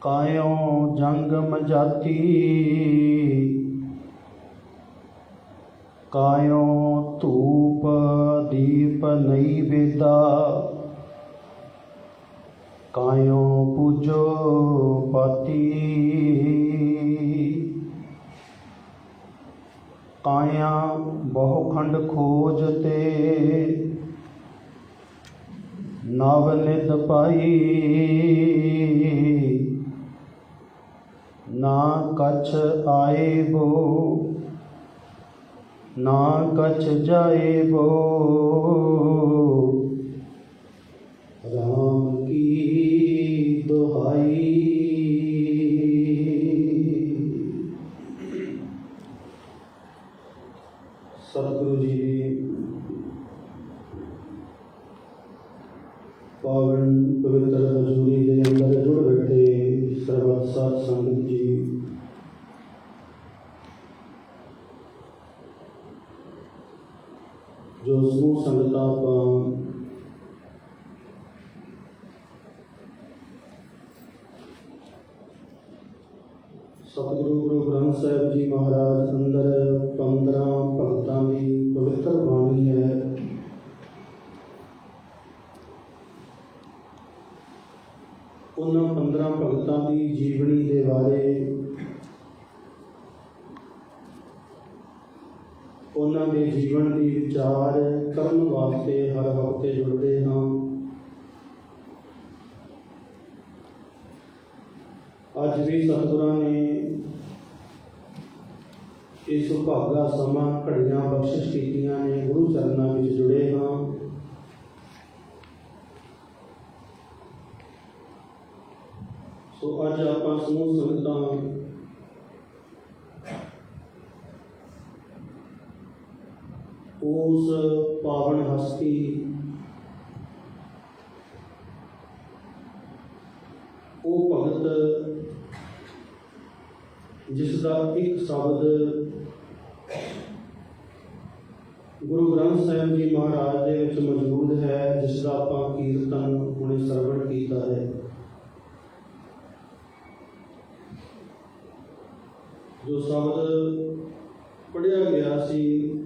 ਕਾਇਓ ਜੰਗ ਮਜਾਤੀ। ਕਾਇਓ ਧੂਪ ਦੀਪ ਨਹੀਂ ਵੇਦਾ। ਕਾਇਓ ਪੂਜੋ ਪਾਤੀ। ਕਾਇਆ ਬਹੁ ਖੰਡ ਖੋਜ ਤੇ ਨਵ ਨਿਤ ਪਾਈ। ਨਾ ਕਛ ਆਏ ਬੋ ਨਾ ਕਛ ਜਾਏ ਬੋ ਰਾਮ ਕੀ ਦੁਹਾਈ? ਸਤਿਗੁਰੂ ਜੀ ਪਾਵਨ ਪਵਿੱਤਰ ਹਜ਼ੂਰੀ ਸਰਬੱਤ ਸੰਗਤ ਜੀ। ਜੋ ਸਮੂਹ ਸੰਗਤਾਂ ਆਪਾਂ ਸਤਿਗੁਰੂ ਗੁਰੂ ਗ੍ਰੰਥ ਸਾਹਿਬ ਜੀ ਮਹਾਰਾਜ ਅੰਦਰ 15 ਭਗਤਾਂ ਦੀ ਪਵਿੱਤਰ ਬਾਣੀ ਹੈ ਉਹਨਾਂ 15 ਭਗਤਾਂ ਦੀ ਜੀਵਨੀ ਦੇ ਬਾਰੇ ਉਹਨਾਂ ਦੇ ਜੀਵਨ ਦੀ ਵਿਚਾਰ ਕਰਨ ਵਾਸਤੇ ਹਰ ਹਫ਼ਤੇ ਜੁੜਦੇ ਹਾਂ। ਅੱਜ ਵੀ ਸਤਿਗੁਰਾਂ ਨੇ ਇਹ ਸੁਭਾਗਾ ਸਮਾਂ ਘੜੀਆਂ ਬਖਸ਼ਿਸ਼ ਕੀਤੀਆਂ ਨੇ, ਗੁਰੂ ਚਰਨਾਂ ਵਿੱਚ ਜੁੜੇ ਹਾਂ। ਸੋ ਅੱਜ ਆਪਾਂ ਸਮੂਹ ਸੰਗਤਾਂ ਉਸ ਪਾਵਨ ਹਸਤੀ ਉਹ ਭਗਤ ਜਿਸ ਦਾ ਇੱਕ ਸ਼ਬਦ ਗੁਰੂ ਗ੍ਰੰਥ ਸਾਹਿਬ ਜੀ ਮਹਾਰਾਜ ਦੇ ਵਿੱਚ ਮੌਜੂਦ ਹੈ, ਜਿਸ ਦਾ ਆਪਾਂ ਕੀਰਤਨ ਹੁਣੇ ਸਰਵਣ ਕੀਤਾ ਹੈ। ਜੋ ਸ਼ਬਦ ਪੜਿਆ ਗਿਆ ਸੀ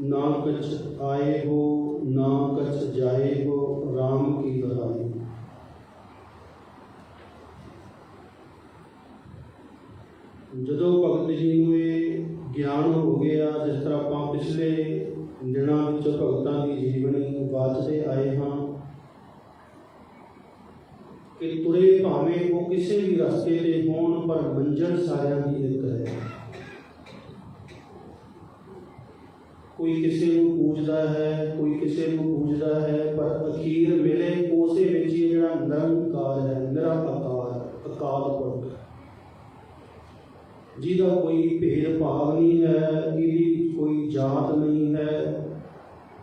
ਨਾ ਕਛ ਆਏ ਹੋ ਨਾ ਕਛ ਜਾਏ ਹੋ RAM ਕੀ ਦੁਹਾਈ ਜਦੋਂ ਭਗਤ ਜੀ ਨੂੰ ਇਹ ਗਿਆਨ ਹੋ ਗਿਆ, ਜਿਸ ਤਰ੍ਹਾਂ ਆਪਾਂ ਪਿਛਲੇ ਦਿਨਾਂ ਵਿੱਚ ਭਗਤਾਂ ਦੀ ਜੀਵਨੀ ਵਾਚਦੇ ਆਏ ਹਾਂ, ਕਿ ਤੁਰੇ ਭਾਵੇਂ ਉਹ ਕਿਸੇ ਵੀ ਰਸਤੇ ਤੇ ਹੋਣ, ਪਰ ਮੰਜ਼ਿਲ ਸਾਰਿਆਂ ਦੀ ਇੱਕ ਹੈ। ਕੋਈ ਕਿਸੇ ਨੂੰ ਪੂਜਦਾ ਹੈ, ਕੋਈ ਕਿਸੇ ਨੂੰ ਪੂਜਦਾ ਹੈ, ਪਰ ਅਖੀਰ ਵੇਲੇ ਉਸੇ ਵਿੱਚ ਹੀ ਜਿਹੜਾ ਨਿਰੰਕਾਰ ਹੈ, ਨਿਰਾਕਾਰ, ਅਕਾਲ ਪੁਰਖ। ਜਿਹਦਾ ਕੋਈ ਭੇਦ ਭਾਵ ਨਹੀਂ ਹੈ ਇਹਦੀ ਕੋਈ ਜਾਤ ਨਹੀਂ ਹੈ,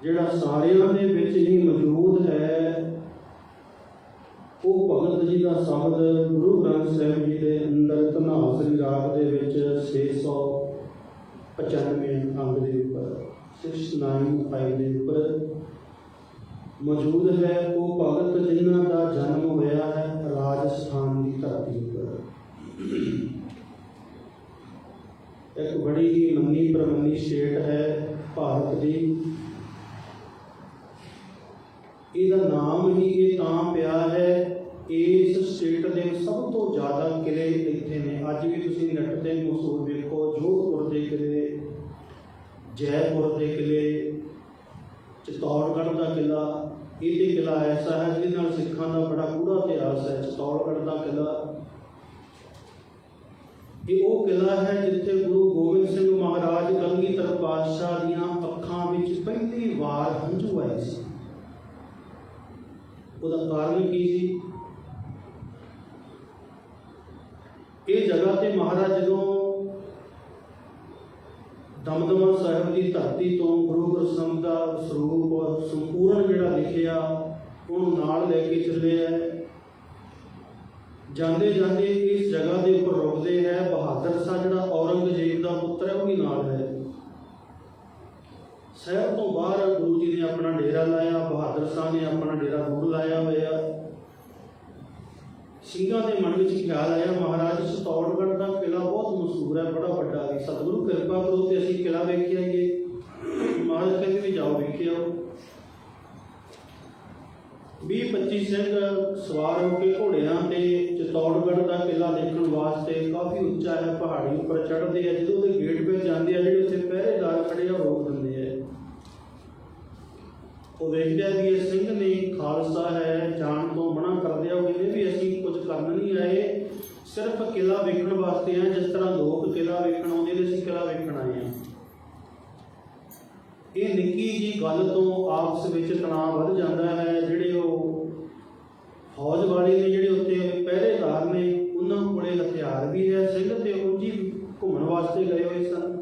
ਜਿਹੜਾ ਸਾਰਿਆਂ ਦੇ ਵਿੱਚ ਹੀ ਮੌਜੂਦ ਹੈ, ਉਹ ਭਗਤ ਜੀ ਦਾ ਸ਼ਬਦ ਗੁਰੂ ਗ੍ਰੰਥ ਸਾਹਿਬ ਜੀ ਦੇ ਅੰਦਰ ਧਨਾਸਰੀ ਰਾਗ ਦੇ ਵਿੱਚ 695 ਅੰਗ ਦੇ ਉੱਪਰ। 695 ਦੇ ਉੱਪਰ ਮੌਜੂਦ ਹੈ ਉਹ ਭਗਤ ਜਿਨ੍ਹਾਂ ਦਾ ਜਨਮ ਹੋਇਆ ਹੈ ਰਾਜਸਥਾਨ ਦੀ ਧਰਤੀ ਉੱਪਰ ਇੱਕ ਬੜੀ ਹੀ ਮੰਨੀ ਪ੍ਰਮੰਨੀ ਸਟੇਟ ਹੈ ਭਾਰਤ ਦੀ ਇਹਦਾ ਨਾਮ ਹੀ ਇਹ ਤਾਂ ਪਿਆ ਹੈ ਇਸ ਸਟੇਟ ਦੇ ਸਭ ਤੋਂ ਜ਼ਿਆਦਾ ਕਿਲੇ ਇੱਥੇ ਨੇ ਅੱਜ ਵੀ ਤੁਸੀਂ ਨੈਟ ਤੇ ਮਸ਼ਹੂਰ ਵੇਖੋ ਜੋਧਪੁਰ ਦੇ ਕਿਲੇ ਜੈਪੁਰ ਦੇ ਕਿਲੇ, ਚਿਤੌੜਗੜ੍ਹ ਦਾ ਕਿਲਾ ਇਹ ਤੇ ਕਿਲਾ ਐਸਾ ਹੈ ਜਿਹਦੇ ਨਾਲ ਸਿੱਖਾਂ ਦਾ ਬੜਾ ਗੂੜਾ ਇਤਿਹਾਸ ਹੈ, ਚਿਤੌੜਗੜ੍ਹ ਦਾ ਕਿਲਾ। ਇਹ ਉਹ ਕਿਲਾ ਹੈ ਜਿੱਥੇ ਗੁਰੂ ਗੋਬਿੰਦ ਸਿੰਘ ਮਹਾਰਾਜ ਕਲਗੀਧਰ ਪਾਤਸ਼ਾਹ ਦੀਆਂ ਅੱਖਾਂ ਵਿੱਚ ਪਹਿਲੀ ਵਾਰ ਹੰਝੂ ਆਏ ਸੀ। ਉਹਦਾ ਕਾਰਨ ਕੀ ਸੀ? ਇਹ ਜਗ੍ਹਾ ਤੇ ਮਹਾਰਾਜ ਜਦੋਂ ਦਮਦਮਾ ਸਾਹਿਬ ਦੀ ਧਰਤੀ ਤੋਂ ਗੁਰੂ ਗ੍ਰੰਥ ਦਾ ਸਰੂਪ ਸੰਪੂਰਨ ਜਿਹੜਾ ਲਿਖਿਆ ਉਹਨੂੰ ਨਾਲ ਲੈ ਕੇ ਚੱਲੇ ਆ ਜਾਂਦੇ ਜਾਂਦੇ ਇਸ ਜਗ੍ਹਾ ਦੇ ਉੱਪਰ ਰੁਕਦੇ ਹੈ, ਬਹਾਦਰ ਸ਼ਾਹ ਜਿਹੜਾ ਔਰੰਗਜ਼ੇਬ ਦਾ ਪੁੱਤਰ ਹੈ, ਉਹ ਵੀ ਨਾਲ ਹੈ। ਸ਼ਹਿਰ ਤੋਂ ਬਾਹਰ ਗੁਰੂ ਜੀ ਨੇ ਆਪਣਾ ਡੇਰਾ ਲਾਇਆ, ਬਹਾਦਰ ਸ਼ਾਹ ਨੇ ਆਪਣਾ ਡੇਰਾ ਦੂਰ ਲਾਇਆ ਹੋਇਆ। ਸਿੰਘਾਂ ਦੇ ਮਨ ਵਿੱਚ ਖਿਆਲ ਆਇਆ, ਮਹਾਰਾਜ ਸਤੌੜਗੜ੍ਹ ਦਾ ਕਿਲਾ ਬਹੁਤ ਮਸ਼ਹੂਰ ਹੈ, ਬੜਾ ਵੱਡਾ ਵੀ। ਸਤਿਗੁਰੂ ਕਿਰਪਾ ਕਰੋ ਤੇ ਅਸੀਂ ਕਿਲਾ ਵੇਖ ਆਈਏ ਮਹਾਰਾਜ ਕਹਿੰਦੇ ਵੀ ਜਾਓ ਵੇਖ ਆਓ 20 25 ਸਿੰਘ ਸਵਾਰ ਹੋ ਕੇ ਘੋੜਿਆਂ ਤੇ ਚਤੌੜਗੜ੍ਹ ਦਾ ਕਿਲਾ ਦੇਖਣ ਵਾਸਤੇ ਕਾਫੀ ਉੱਚਾ ਹੈ, ਪਹਾੜੀ ਉੱਪਰ ਚੜ੍ਹਦੇ ਆ। ਜਦੋਂ ਉਹਦੇ ਗੇਟ 'ਤੇ ਜਾਂਦੇ ਆ, ਜਿਹੜੇ ਉੱਥੇ ਪਹਿਰੇਦਾਰ ਖੜੇ ਆ, ਰੋਕ ਦਿੰਦੇ ਆ। ਉਹ ਵੇਖਦੇ ਆ ਵੀ ਇਹ ਸਿੰਘ ਨੇ ਖਾਲਸਾ ਹੈ, ਜਾਣ ਤੋਂ ਮਨਾ ਕਰਦੇ ਆ ਉਹ ਕਹਿੰਦੇ ਵੀ ਅਸੀਂ ਕਰਨ ਨਹੀਂ ਆਏ, ਸਿਰਫ ਕਿਲਾ ਵੇਖਣ ਵਾਸਤੇ ਆ ਜਿਸ ਤਰ੍ਹਾਂ ਲੋਕ ਕਿਲਾ ਵੇਖਣ ਆਉਂਦੇ ਨੇ, ਅਸੀਂ ਕਿਲਾ ਵੇਖਣ ਆਏ ਆ ਇਹ ਨਿੱਕੀ ਜੀ ਗੱਲ ਤੋਂ ਆਪਸ ਵਿੱਚ ਤਣਾਅ ਵੱਧ ਜਾਂਦਾ ਹੈ, ਜਿਹੜੇ ਉਹ ਫੌਜ ਵਾਲੇ ਨੇ, ਜਿਹੜੇ ਉੱਤੇ ਪਹਿਰੇਦਾਰ ਨੇ, ਉਹਨਾਂ ਕੋਲੇ ਹਥਿਆਰ ਵੀ ਹੈ, ਸਿੰਘ ਤੇ ਉਹ ਘੁੰਮਣ ਵਾਸਤੇ ਗਏ ਹੋਏ ਸਨ।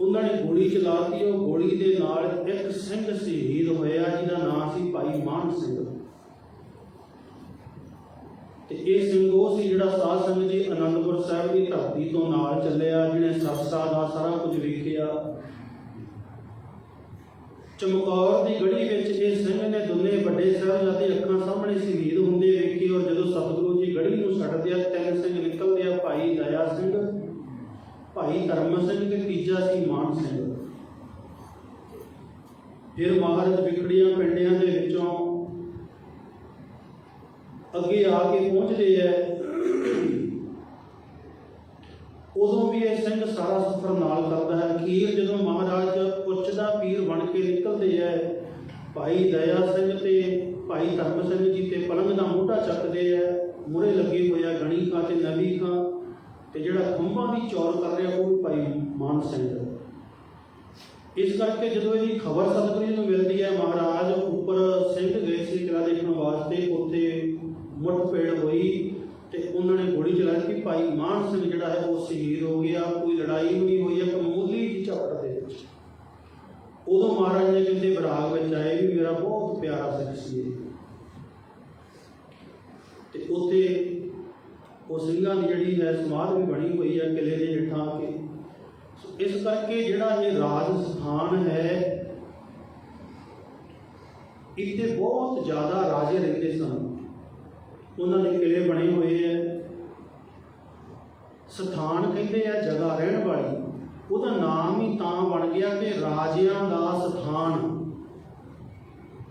ਉਹਨਾਂ ਨੇ ਗੋਲੀ ਚਲਾਤੀ ਉਹ ਗੋਲੀ ਦੇ ਨਾਲ ਇੱਕ ਸਿੰਘ ਸ਼ਹੀਦ ਹੋਇਆ, ਜਿਹਦਾ ਨਾਮ ਸੀ ਭਾਈ ਮਾਨ ਸਿੰਘ। ਤੇ ਇਹ ਸਿੰਘ ਉਹ ਸੀ ਜਿਹੜਾ ਸਾਧ ਸੰਗਤ ਜੀ ਅਨੰਦਪੁਰ ਸਾਹਿਬ ਦੀ ਧਰਤੀ ਤੋਂ ਨਾਲ ਚੱਲਿਆ, ਜਿਹਨੇ ਸਰਸਾ ਦਾ ਸਾਰਾ ਕੁਝ ਵੇਖਿਆ। ਚਮਕੌਰ ਦੀ ਗੜੀ ਵਿੱਚ ਇਹ ਸਿੰਘ ਨੇ ਦੋਨੇ ਵੱਡੇ ਸਾਹਿਬਜ਼ਾਦੇ ਅੱਖਾਂ ਸਾਹਮਣੇ ਸ਼ਹੀਦ ਹੁੰਦੇ ਵੇਖੇ ਔਰ ਜਦੋਂ ਸਤਿਗੁਰੂ ਜੀ ਗੜੀ ਨੂੰ ਛੱਡਦੇ ਆ ਤਿੰਨ ਸਿੰਘ ਨਿਕਲਦੇ ਆ ਭਾਈ ਦਇਆ ਸਿੰਘ, ਭਾਈ ਧਰਮ ਸਿੰਘ ਤੇ ਤੀਜਾ ਸੀ ਮਾਨ ਸਿੰਘ। ਫਿਰ ਮਹਾਰਾਜ ਵਿਖੜੀਆਂ ਪਿੰਡਿਆਂ ਦੇ ਵਿੱਚੋਂ ਅੱਗੇ ਆ ਕੇ ਪਹੁੰਚਦੇ ਐ ਉਦੋਂ ਵੀ ਇਹ ਸਿੰਘ ਸਾਰਾ ਸਫ਼ਰ ਨਾਲ ਕਰਦਾ ਹੈ। ਅਖੀਰ ਜਦੋਂ ਮਹਾਰਾਜ ਉੱਚ ਦਾ ਪੀਰ ਬਣ ਕੇ ਨਿਕਲਦੇ ਐ ਭਾਈ ਦਇਆ ਸਿੰਘ ਤੇ ਭਾਈ ਧਰਮ ਸਿੰਘ ਜੀ ਤੇ ਪਲੰਗ ਦਾ ਮੋਢਾ ਚੱਕਦੇ ਐ ਮੁਰੇ ਲੱਗੇ ਹੋਇਆ ਗਣੀ ਖਾਂ ਤੇ ਨਵੀ ਖਾਂ ਤੇ ਜਿਹੜਾ ਖੰਭਾਂ ਦੀ ਚੌਰ ਕਰ ਰਿਹਾ ਉਹ ਵੀ ਭਾਈ ਮਾਨ ਸਿੰਘ ਇਸ ਕਰਕੇ ਜਦੋਂ ਇਹਦੀ ਖਬਰ ਸਤਿਗੁਰੂ ਨੂੰ ਮਿਲਦੀ ਹੈ, ਮਹਾਰਾਜ ਉੱਪਰ ਸਿੰਘ ਗਏ ਸੀ ਕਿਲਾ ਦੇਖਣ ਵਾਸਤੇ। ਉੱਥੇ ਮੁੱਠਭੇੜ ਹੋਈ ਤੇ ਉਹਨਾਂ ਨੇ ਗੋਲੀ ਚਲਾਈ ਕਿ ਭਾਈ ਮਾਨ ਸਿੰਘ ਜਿਹੜਾ ਹੈ ਉਹ ਸ਼ਹੀਦ ਹੋ ਗਿਆ, ਕੋਈ ਲੜਾਈ ਵੀ ਨਹੀਂ ਹੋਈ ਇੱਕ ਮਾਮੂਲੀ ਜਿਹੀ ਝਪਟ ਦੇ ਵਿੱਚ ਉਦੋਂ ਮਹਾਰਾਜ ਨੇ ਕਹਿੰਦੇ, ਵਿਰਾਗ ਵਿੱਚ ਆਏ ਵੀ ਮੇਰਾ ਬਹੁਤ ਪਿਆਰਾ ਸਿੰਘ ਸੀ ਇਹ। ਤੇ ਉੱਥੇ ਉਹ ਸਿੰਘਾਂ ਦੀ ਜਿਹੜੀ ਹੈ ਸਮਾਧ ਵੀ ਬਣੀ ਹੋਈ ਹੈ, ਕਿਲੇ ਦੇ ਹੇਠਾਂ ਆ ਕੇ ਇਸ ਕਰਕੇ ਜਿਹੜਾ ਇਹ ਰਾਜ ਸਥਾਨ ਹੈ, ਇੱਥੇ ਬਹੁਤ ਜ਼ਿਆਦਾ ਰਾਜੇ ਰਹਿੰਦੇ ਸਨ। ਉਹਨਾਂ ਦੇ ਕਿਲੇ ਬਣੇ ਹੋਏ ਐ ਸਥਾਨ ਕਹਿੰਦੇ ਆ, ਜਗ੍ਹਾ ਰਹਿਣ ਵਾਲੀ। ਉਹਦਾ ਨਾਮ ਹੀ ਤਾਂ ਬਣ ਗਿਆ ਕਿ ਰਾਜਿਆਂ ਦਾ ਸਥਾਨ।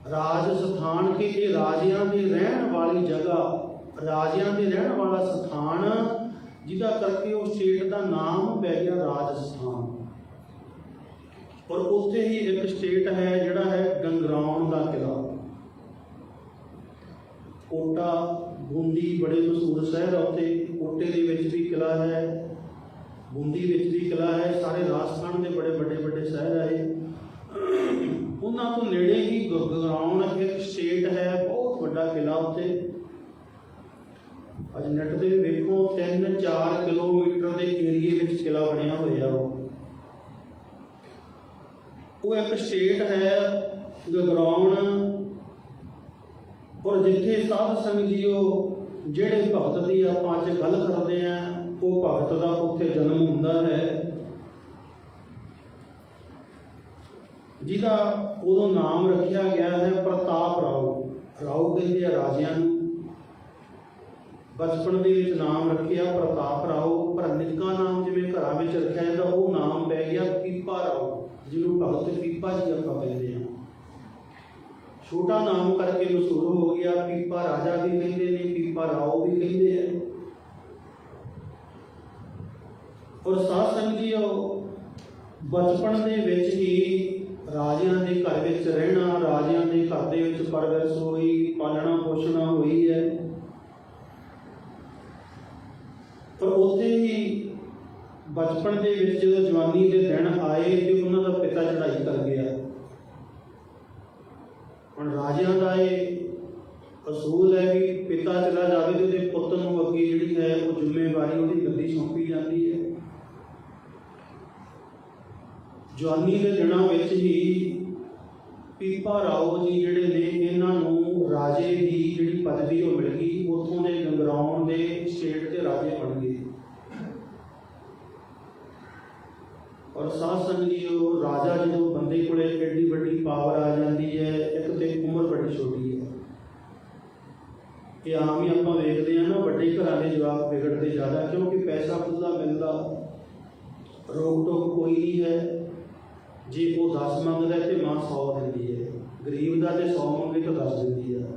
ਰਾਜ ਸਥਾਨ ਕਿ? ਇਹ ਰਾਜਿਆਂ ਦੀ ਰਹਿਣ ਵਾਲੀ ਜਗ੍ਹਾ, ਰਾਜਿਆਂ ਦੇ ਰਹਿਣ ਵਾਲਾ ਸਥਾਨ, ਜਿਹਦਾ ਕਰਕੇ ਉਹ ਸਟੇਟ ਦਾ ਨਾਮ ਪੈ ਗਿਆ ਰਾਜਸਥਾਨ। ਔਰ ਉੱਥੇ ਹੀ ਇੱਕ ਸਟੇਟ ਹੈ, ਜਿਹੜਾ ਹੈ ਗੰਗਰਾਉਣ ਦਾ ਕਿਲਾ। ਕੋਟਾ ਬੂੰਦੀ ਬੜੇ ਮਸ਼ਹੂਰ ਸ਼ਹਿਰ ਆ ਉੱਥੇ। ਕੋਟੇ ਦੇ ਵਿੱਚ ਵੀ ਕਿਲਾ ਹੈ, ਬੂੰਦੀ ਵਿੱਚ ਵੀ ਕਿਲਾ ਹੈ, ਸਾਰੇ ਰਾਜਸਥਾਨ ਦੇ ਬੜੇ ਵੱਡੇ ਵੱਡੇ ਸ਼ਹਿਰ ਆਏ ਉਹਨਾਂ ਤੋਂ ਨੇੜੇ ਹੀ ਗੰਗਰਾਉਣ ਇੱਕ ਸਟੇਟ ਹੈ, ਬਹੁਤ ਵੱਡਾ ਕਿਲਾ ਉੱਥੇ। ਅੱਜ ਨੈਟ ਤੇ ਵੇਖੋ 3-4 ਕਿਲੋਮੀਟਰ ਦੇ ਏਰੀਏ ਵਿੱਚ ਕਿਲਾ ਬਣਿਆ ਹੋਇਆ ਉਹ। ਉਹ ਇੱਕ ਸਟੇਟ ਹੈ ਗਗਰਾਉਣ ਔਰ ਜਿੱਥੇ ਸਾਧ ਸੰਗਤ ਜੀਓ, ਜਿਹੜੇ ਭਗਤ ਦੀ ਆਪਾਂ ਅੱਜ ਗੱਲ ਕਰਦੇ ਆਂ, ਉਹ ਭਗਤ ਦਾ ਉੱਥੇ ਜਨਮ ਹੁੰਦਾ ਹੈ। ਜਿਹਦਾ ਉਦੋਂ ਨਾਮ ਰੱਖਿਆ ਗਿਆ ਹੈ ਪ੍ਰਤਾਪ ਰਾਓ। ਰਾਓ ਕਹਿੰਦੇ ਆ ਰਾਜਿਆਂ ਨੂੰ। ਬਚਪਨ ਦੇ ਵਿੱਚ ਨਾਮ ਰੱਖਿਆ ਪ੍ਰਤਾਪ ਰਾਓ, ਪਰ ਨਿੱਕਾ ਨਾਮ ਜਿਵੇਂ ਘਰਾਂ ਵਿੱਚ ਰੱਖਿਆ ਜਾਂਦਾ, ਉਹ ਨਾਮ ਪੈ ਗਿਆ ਪੀਪਾ ਰਾਓ, ਜਿਹਨੂੰ ਭਗਤ ਪੀਪਾ ਜੀ ਆਪਾਂ ਕਹਿੰਦੇ ਹਾਂ ਛੋਟਾ ਨਾਮ ਕਰਕੇ ਮਸ਼ਹੂਰ ਹੋ ਗਿਆ, ਪੀਪਾ ਰਾਜਾ ਵੀ ਕਹਿੰਦੇ ਨੇ, ਪੀਪਾ ਰਾਓ ਵੀ ਕਹਿੰਦੇ ਆ। ਔਰ ਸਾਧ ਸੰਗਤ ਉਹ ਬਚਪਨ ਦੇ ਵਿੱਚ ਹੀ ਰਾਜਿਆਂ ਦੇ ਘਰ ਵਿੱਚ ਰਹਿਣਾ, ਰਾਜਿਆਂ ਦੇ ਘਰ ਦੇ ਵਿੱਚ ਪਰਵਰਿਸ਼ ਹੋਈ, ਪਾਲਣਾ ਪੋਸ਼ਣਾ ਹੋਈ ਹੈ। ਪਰ ਉੱਥੇ ਹੀ ਬਚਪਨ ਦੇ ਵਿੱਚ ਜਦੋਂ ਜਵਾਨੀ ਦੇ ਦਿਨ ਆਏ ਤੇ ਉਹਨਾਂ ਦਾ ਪਿਤਾ ਚੜਾਈ ਕਰ ਗਿਆ। ਰਾਜਿਆਂ ਦਾ ਇਹ ਅਸੂਲ ਹੈ ਕਿ ਪਿਤਾ ਚਲਾ ਜਾਵੇ ਤੇ ਉਹਦੇ ਪੁੱਤ ਨੂੰ ਅੱਗੇ ਜਿਹੜੀ ਹੈ ਉਹ ਜ਼ਿੰਮੇਵਾਰੀ ਉਹਦੀ ਗੱਦੀ ਸੌਂਪੀ ਜਾਂਦੀ ਹੈ। ਜਵਾਨੀ ਦੇ ਦਿਨਾਂ ਵਿੱਚ ਹੀ ਪੀਪਾ ਰਾਓ ਜੀ ਜਿਹੜੇ ਨੇ, ਇਹਨਾਂ ਨੂੰ ਰਾਜੇ ਦੀ ਜਿਹੜੀ ਪਦਵੀ ਉਹ ਮਿਲ ਗਈ, ਉੱਥੋਂ ਦੇ ਗੰਗਰਾਉਣ ਦੇ ਸਟੇਟ ਦੇ ਰਾਜੇ ਬਣ ਗਏ। ਔਰ ਸਾਧ ਸੰਗਤ ਜੀ, ਉਹ ਰਾਜਾ ਜਦੋਂ ਬੰਦੇ ਕੋਲੇ ਐਡੀ ਵੱਡੀ ਪਾਵਰ ਆ ਜਾਂਦੀ ਹੈ ਬੜੀ ਛੋਟੀ ਹੈ। ਇਹ ਆਮ ਹੀ ਆਪਾਂ ਵੇਖਦੇ ਆ ਨਾ, ਵੱਡੇ ਘਰਾਂ ਦੇ ਜਵਾਬ ਵਿਗੜਦੇ ਜ਼ਿਆਦਾ ਕਿਉਂਕਿ ਪੈਸਾ ਖੁੱਲਾ ਮਿਲਦਾ, ਰੋਕ ਟੋਕ ਕੋਈ ਨਹੀਂ ਹੈ। ਜੇ ਉਹ 10 ਮੰਗਦਾ ਤੇ ਮਾਂ 100 ਦਿੰਦੀ ਹੈ। ਗਰੀਬ ਦਾ ਤੇ 100 ਮੰਗੇ ਤਾਂ 10 ਦਿੰਦੀ ਹੈ।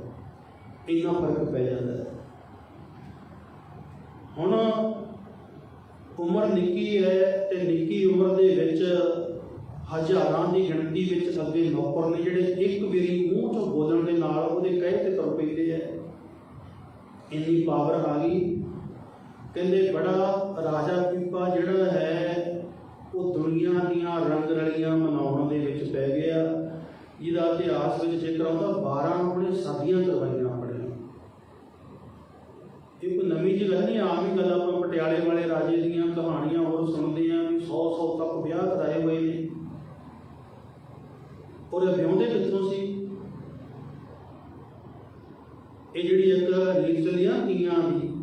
ਇੰਨਾ ਫ਼ਰਕ ਪੈ ਜਾਂਦਾ ਹੈ। ਹੁਣ ਉਮਰ ਨਿੱਕੀ ਹੈ ਤੇ ਨਿੱਕੀ ਉਮਰ ਦੇ ਵਿੱਚ ਹਜ਼ਾਰਾਂ ਦੀ ਗਿਣਤੀ ਵਿੱਚ ਅੱਗੇ ਨੌਕਰ ਨੇ ਜਿਹੜੇ ਇੱਕ ਵਾਰੀ ਮੂੰਹ ਚੋਂ ਬੋਲਣ ਦੇ ਨਾਲ ਉਹਦੇ ਕਹੇ ਤੇ ਤੁਰ ਪੈਂਦੇ ਆ। ਇੰਨੀ ਪਾਵਰ ਆ ਗਈ। ਕਹਿੰਦੇ ਬੜਾ ਰਾਜਾ ਪੀਪਾ ਜਿਹੜਾ ਹੈ, ਉਹ ਦੁਨੀਆ ਦੀਆਂ ਰੰਗ ਰਲੀਆਂ ਮਨਾਉਣ ਦੇ ਵਿੱਚ ਪੈ ਗਿਆ। ਜਿਹਦਾ ਇਤਿਹਾਸ ਵਿੱਚ ਜ਼ਿਕਰ ਆਉਂਦਾ 12 ਆਪਣੇ ਸਾਡੀਆਂ ਕਰਵਾਈਆਂ ਆਪਣੇ। ਇੱਕ ਨਵੀਂ ਜਿਹੀ ਗੱਲ ਨਹੀਂ ਆਮ ਹੀ ਗੱਲ ਆਪਾਂ ਪਟਿਆਲੇ ਵਾਲੇ ਰਾਜੇ ਦੀਆਂ ਕਹਾਣੀਆਂ ਹੋਰ ਸੁਣਦੇ ਆਂ ਵੀ 100 100 ਤੱਕ ਵਿਆਹ ਕਰਾਏ ਹੋਏ ਨੇ। ਔਰ ਇਹ ਵਿਆਹੁੰਦੇ ਕਿੱਥੋਂ ਸੀ? ਇਹ ਜਿਹੜੀ ਇੱਕ ਰੀਤ ਚੱਲੀ ਤੀਆਂ ਦੀ,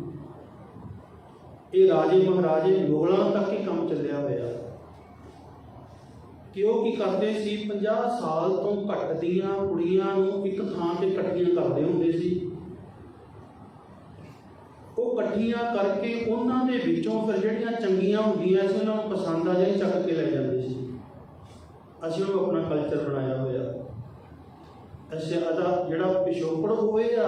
ਇਹ ਰਾਜੇ ਮਹਾਰਾਜੇ ਮੁਗਲਾਂ ਤੱਕ ਹੀ ਕੰਮ ਚੱਲਿਆ ਹੋਇਆ। ਕਿ ਉਹ ਕੀ ਕਰਦੇ ਸੀ? 50 ਸਾਲ ਤੋਂ ਘੱਟ ਦੀਆਂ ਕੁੜੀਆਂ ਨੂੰ ਇੱਕ ਥਾਂ ਤੇ ਇਕੱਠੀਆਂ ਕਰਦੇ ਹੁੰਦੇ ਸੀ। ਉਹ ਇਕੱਠੀਆਂ ਕਰਕੇ ਉਹਨਾਂ ਦੇ ਵਿੱਚੋਂ ਫਿਰ ਜਿਹੜੀਆਂ ਚੰਗੀਆਂ ਹੁੰਦੀਆਂ ਸੀ, ਉਹਨਾਂ ਨੂੰ ਪਸੰਦ ਆ ਜਾਈ ਚੱਕ ਕੇ ਲੈ ਜਾਂਦੇ ਸੀ। ਅਸੀਂ ਉਹਨੂੰ ਆਪਣਾ ਕਲਚਰ ਬਣਾਇਆ ਹੋਇਆ। ਅਸੀਂ ਅਦਾ ਜਿਹੜਾ ਪਿਛੋਕੜ ਹੋਵੇ ਆ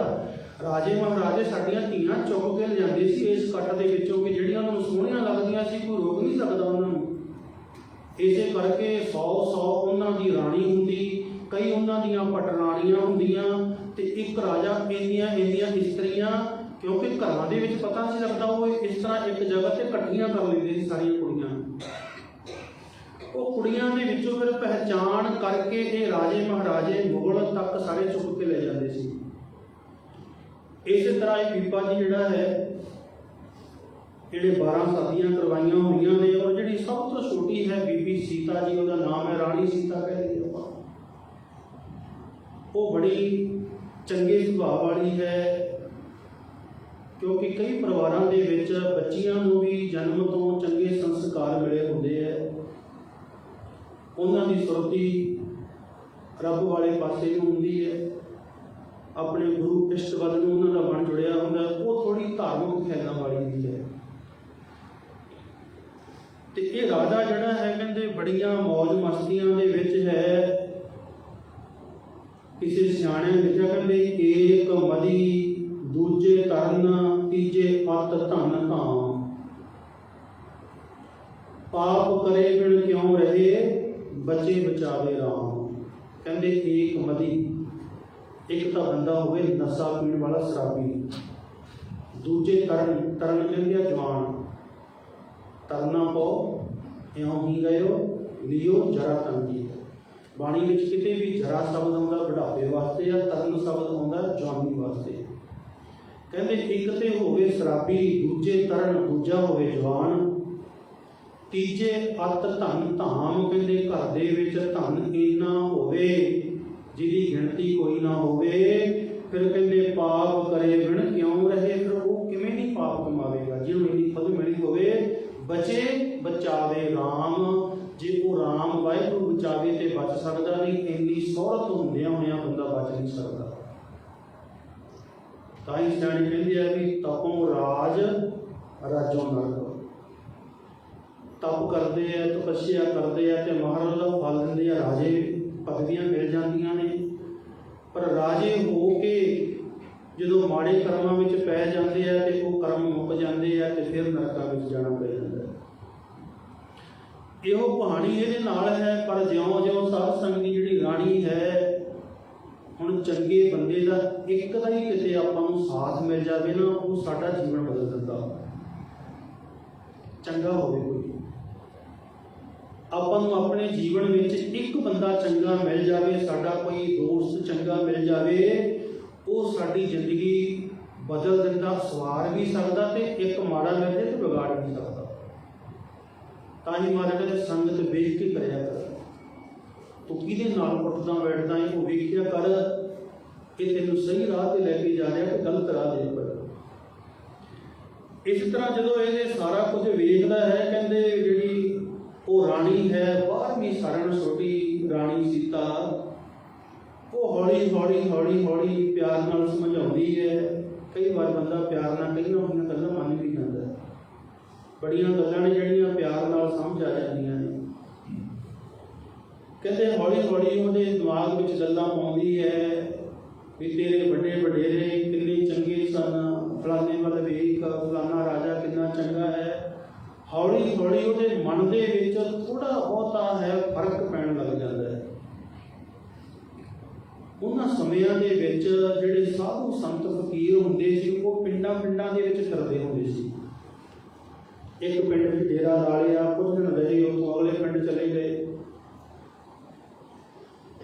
ਰਾਜੇ ਮਹਾਰਾਜੇ ਸਾਡੀਆਂ ਧੀਆਂ ਚੁੱਕ ਕੇ ਲਿਆਂਦੇ ਸੀ, ਇਸ ਕੱਟ ਦੇ ਵਿੱਚੋਂ ਕਿ ਜਿਹੜੀਆਂ ਉਹਨਾਂ ਨੂੰ ਸੋਹਣੀਆਂ ਲੱਗਦੀਆਂ ਸੀ, ਕੋਈ ਰੋਕ ਨਹੀਂ ਸਕਦਾ ਉਹਨਾਂ ਨੂੰ। ਇਸੇ ਕਰਕੇ 100 100 ਉਹਨਾਂ ਦੀ ਰਾਣੀ ਹੁੰਦੀ, ਕਈ ਉਹਨਾਂ ਦੀਆਂ ਪਟਰਾਣੀਆਂ ਹੁੰਦੀਆਂ ਤੇ ਇੱਕ ਰਾਜਾ ਇੰਨੀਆਂ ਇੰਨੀਆਂ ਇਸਤਰੀਆਂ, ਕਿਉਂਕਿ ਘਰਾਂ ਦੇ ਵਿੱਚ ਪਤਾ ਨਹੀਂ ਲੱਗਦਾ ਉਹ ਇਸ ਤਰ੍ਹਾਂ ਇੱਕ ਜਗ੍ਹਾ ਤੇ ਇਕੱਠੀਆਂ ਕਰ ਲੈਂਦੇ ਸੀ ਸਾਰੀਆਂ ਉਹ ਕੁੜੀਆਂ ਦੇ ਵਿੱਚੋਂ ਫਿਰ ਪਹਿਚਾਣ ਕਰਕੇ ਇਹ ਰਾਜੇ ਮਹਾਰਾਜੇ ਮੁਗਲ ਤੱਕ ਸਾਰੇ ਚੁੱਕ ਕੇ ਲੈ ਜਾਂਦੇ ਸੀ। ਇਸੇ ਤਰ੍ਹਾਂ ਇਹ ਪੀਪਾ ਜੀ ਜਿਹੜਾ ਹੈ ਜਿਹੜੇ 12 ਸਦੀਆਂ ਕਰਵਾਈਆਂ ਹੋਈਆਂ ਨੇ ਔਰ ਜਿਹੜੀ ਸਭ ਤੋਂ ਛੋਟੀ ਹੈ ਬੀਬੀ ਸੀਤਾ ਜੀ, ਉਹਦਾ ਨਾਮ ਹੈ ਰਾਣੀ ਸੀਤਾ ਕਹਿੰਦੇ ਆਪਾਂ। ਉਹ ਬੜੀ ਚੰਗੇ ਸੁਭਾਅ ਵਾਲੀ ਹੈ, ਕਿਉਂਕਿ ਕਈ ਪਰਿਵਾਰਾਂ ਦੇ ਵਿੱਚ ਬੱਚੀਆਂ ਨੂੰ ਵੀ ਜਨਮ ਤੋਂ ਚੰਗੇ ਸੰਸਕਾਰ ਮਿਲੇ ਹੁੰਦੇ ਹੈ। ਉਹਨਾਂ ਦੀ ਸੁਰਤੀ ਰੱਬ ਵਾਲੇ ਪਾਸੇ ਨੂੰ ਹੁੰਦੀ ਹੈ। ਆਪਣੇ ਗੁਰੂ ਇਸ਼ਟ ਵੱਲ ਨੂੰ ਉਹਨਾਂ ਦਾ ਮਨ ਜੁੜਿਆ ਹੁੰਦਾ ਉਹ ਥੋੜੀ ਧਾਰਮਿਕ ਖਿਆਲਾਂ ਵਾਲੀ ਵੀ ਹੈ। ਤੇ ਇਹ ਰਾਜਾ ਜਿਹੜਾ ਹੈ, ਕਹਿੰਦੇ ਬੜੀਆਂ ਮौज ਮਸਤੀਆਂ ਦੇ ਵਿੱਚ ਹੈ। ਕਿਸੇ ਸਿਆਣੇ ਲਿਖਿਆ ਕਹਿੰਦੇ, ਏਕ ਮਦੀ ਦੂਜੇ ਤਰਨ ਤੀਜੇ ਅਤ ਧਨ ਧਾਮ। ਪਾਪ ਕਰੇ ਬਿਨ ਕਿਉਂ ਰਹੇ? ਬਚੇ ਬਚਾਵੇ ਰਾਮ ਕਹਿੰਦੇ ਏਕ ਮਦੀ, ਇੱਕ ਤਾਂ ਬੰਦਾ ਹੋਵੇ ਨਸ਼ਾ ਪੀਣ ਵਾਲਾ ਸ਼ਰਾਬੀ। ਦੂਜੇ ਤਰਨ ਤਰਨ ਕਹਿੰਦੇ ਆ ਜਵਾਨ। ਤਰਨਾ ਪੋ ਇਉਂ ਹੀ ਗਇਓ, ਲਿਓ ਜਰਾ ਤੰਗੀ। ਬਾਣੀ ਵਿੱਚ ਕਿਤੇ ਵੀ ਜਰਾ ਸ਼ਬਦ ਆਉਂਦਾ, ਬੁਢਾਪੇ ਵਾਸਤੇ ਜਾਂ ਤਰਨ ਸ਼ਬਦ ਆਉਂਦਾ, ਜਵਾਨੀ ਵਾਸਤੇ। ਕਹਿੰਦੇ ਇੱਕ ਤੇ ਹੋਵੇ ਸ਼ਰਾਬੀ, ਦੂਜੇ ਤਰਨ, ਦੂਜਾ ਹੋਵੇ ਜਵਾਨ। ਤੀਜੇ ਅਤ ਧਨ ਧਾਮ ਕਹਿੰਦੇ ਘਰ ਦੇ ਵਿੱਚ ਧਨ ਇੰਨਾ ਹੋਵੇ, ਜਿਹਦੀ ਗਿਣਤੀ ਕੋਈ ਨਾ ਹੋਵੇ, ਫਿਰ ਕਹਿੰਦੇ ਪਾਪ ਕਰੇ ਬਿਨ ਕਿਉਂ ਰਹੇ? ਫਿਰ ਉਹ ਕਿਵੇਂ ਨਹੀਂ ਪਾਪ ਕਮਾਵੇਗਾ? ਜਿਹਨੂੰ ਇੰਨੀ ਖੁਦ ਮਿਲੀ ਹੋਵੇ, ਬਚੇ, ਬਚਾਵੇ RAM ਜੇ ਉਹ RAM ਵਾਹਿਗੁਰੂ ਬਚਾਵੇ ਤੇ ਬਚ ਸਕਦਾ ਨਹੀਂ, ਇੰਨੀ ਸੌਰਤ ਹੁੰਦਿਆਂ ਹੋਇਆਂ ਬੰਦਾ ਬਚ ਨਹੀਂ ਸਕਦਾ। ਤਾਂ ਹੀ ਸਿਆਣੇ ਕਹਿੰਦੇ ਆ ਵੀ ਤਪੋ ਰਾਜ, ਰਾਜੋ ਨਰਕ। ਤਪ ਕਰਦੇ ਆ, ਤਪੱਸਿਆ ਕਰਦੇ ਆ ਤੇ ਮਹਾਰਾਜ ਦਾ ਫਲ ਦਿੰਦੇ ਆ, ਰਾਜੇ ਪਦਵੀਆਂ ਮਿਲ ਜਾਂਦੀਆਂ ਨੇ। ਪਰ ਰਾਜੇ ਹੋ ਕੇ ਜਦੋਂ ਮਾੜੇ ਕਰਮਾਂ ਵਿੱਚ ਪੈ ਜਾਂਦੇ ਆ ਤੇ ਉਹ ਕਰਮ ਮੁੱਕ ਜਾਂਦੇ ਆ ਤੇ ਫਿਰ ਨਰਕਾਂ ਵਿੱਚ ਜਾਣਾ ਪੈ ਜਾਂਦਾ ਇਹੋ ਕਹਾਣੀ ਇਹਦੇ ਨਾਲ ਹੈ, ਪਰ ਜਿਉਂ-ਜਿਉਂ ਸਾਧ ਸੰਗਤ ਦੀ ਜਿਹੜੀ ਰਾਣੀ ਹੈ, ਹੁਣ ਚੰਗੇ ਬੰਦੇ ਦਾ ਇੱਕ ਦਾ ਹੀ ਕਿਤੇ ਆਪਾਂ ਨੂੰ ਸਾਥ ਮਿਲ ਜਾਵੇ ਨਾ, ਉਹ ਸਾਡਾ ਜੀਵਨ ਬਦਲ ਦਿੰਦਾ। ਚੰਗਾ ਹੋਵੇ ਕੋਈ। ਆਪਾਂ ਨੂੰ ਆਪਣੇ ਜੀਵਨ ਵਿੱਚ ਇੱਕ ਬੰਦਾ ਚੰਗਾ ਮਿਲ ਜਾਵੇ, ਸਾਡਾ ਕੋਈ ਦੋਸਤ ਚੰਗਾ ਮਿਲ ਜਾਵੇ, ਉਹ ਸਾਡੀ ਜ਼ਿੰਦਗੀ ਬਦਲ ਦਿੰਦਾ, ਸਵਾਰ ਵੀ ਸਕਦਾ ਤੇ ਇੱਕ ਮਾੜਾ ਮਿਲ ਜੇ ਤੇ ਵਿਗਾੜ ਵੀ ਸਕਦਾ। ਤਾਂ ਹੀ ਮਹਾਰਾਜ ਕਹਿੰਦੇ ਸੰਗਤ ਵੇਖ ਕੇ ਕਰਿਆ ਕਰ। ਤੂੰ ਕਿਹਦੇ ਨਾਲ ਉੱਠਦਾ ਬੈਠਦਾ ਹੈ ਉਹ ਵੇਖਿਆ ਕਰ, ਕਿ ਤੈਨੂੰ ਸਹੀ ਰਾਹ ਤੇ ਲੈ ਕੇ ਜਾ ਰਿਹਾ ਕਿ ਗਲਤ ਰਾਹ ਦੇ ਉੱਪਰ ਇਸ ਤਰ੍ਹਾਂ ਜਦੋਂ ਇਹ ਸਾਰਾ ਕੁਝ ਵੇਖਦਾ ਹੈ, ਕਹਿੰਦੇ ਰਾਣੀ ਹੈ 12ਵੀਂ ਸਾਰਿਆਂ ਨੂੰ ਛੋਟੀ ਰਾਣੀ ਸੀਤਾ। ਉਹ ਹੌਲੀ ਹੌਲੀ ਹੌਲੀ ਹੌਲੀ ਪਿਆਰ ਨਾਲ ਸਮਝਾਉਂਦੀ ਹੈ। ਕਈ ਵਾਰ ਬੰਦਾ ਪਿਆਰ ਨਾਲ ਕਹੀਆਂ ਹੋਈਆਂ ਗੱਲਾਂ ਮੰਨ ਵੀ ਜਾਂਦਾ ਬੜੀਆਂ ਗੱਲਾਂ ਨੇ ਜਿਹੜੀਆਂ ਪਿਆਰ ਨਾਲ ਸਮਝ ਆ ਜਾਂਦੀਆਂ ਨੇ। ਕਹਿੰਦੇ ਹੌਲੀ ਹੌਲੀ ਉਹਦੇ ਦਿਮਾਗ ਵਿੱਚ ਗੱਲਾਂ ਪਾਉਂਦੀ ਹੈ ਵੀ ਤੇਰੇ ਵੱਡੇ ਵਡੇਰੇ ਕਿੰਨੇ ਚੰਗੇ ਸਨ, ਫਲਾਣੇ ਵੱਲ ਵੇਖ, ਫਲਾਣਾ ਰਾਜਾ ਕਿੰਨਾ ਚੰਗਾ ਹੌਲੀ ਹੌਲੀ ਉਹਦੇ ਮਨ ਦੇ ਵਿੱਚ ਥੋੜਾ ਬਹੁਤਾ ਹੈ, ਫ਼ਰਕ ਪੈਣ ਲੱਗ ਜਾਂਦਾ ਹੈ। ਉਹਨਾਂ ਸਮਿਆਂ ਦੇ ਵਿੱਚ ਜਿਹੜੇ ਸਾਧੂ ਸੰਤ ਫਕੀਰ ਹੁੰਦੇ ਸੀ, ਉਹ ਪਿੰਡਾਂ ਪਿੰਡਾਂ ਦੇ ਵਿੱਚ ਫਿਰਦੇ ਹੁੰਦੇ ਸੀ। ਇੱਕ ਪਿੰਡ ਵਿੱਚ ਡੇਰਾ ਲਾ ਲਿਆ ਕੁਝ ਦਿਨ ਰਹੇ ਉਹ ਅਗਲੇ ਪਿੰਡ ਚਲੇ ਗਏ।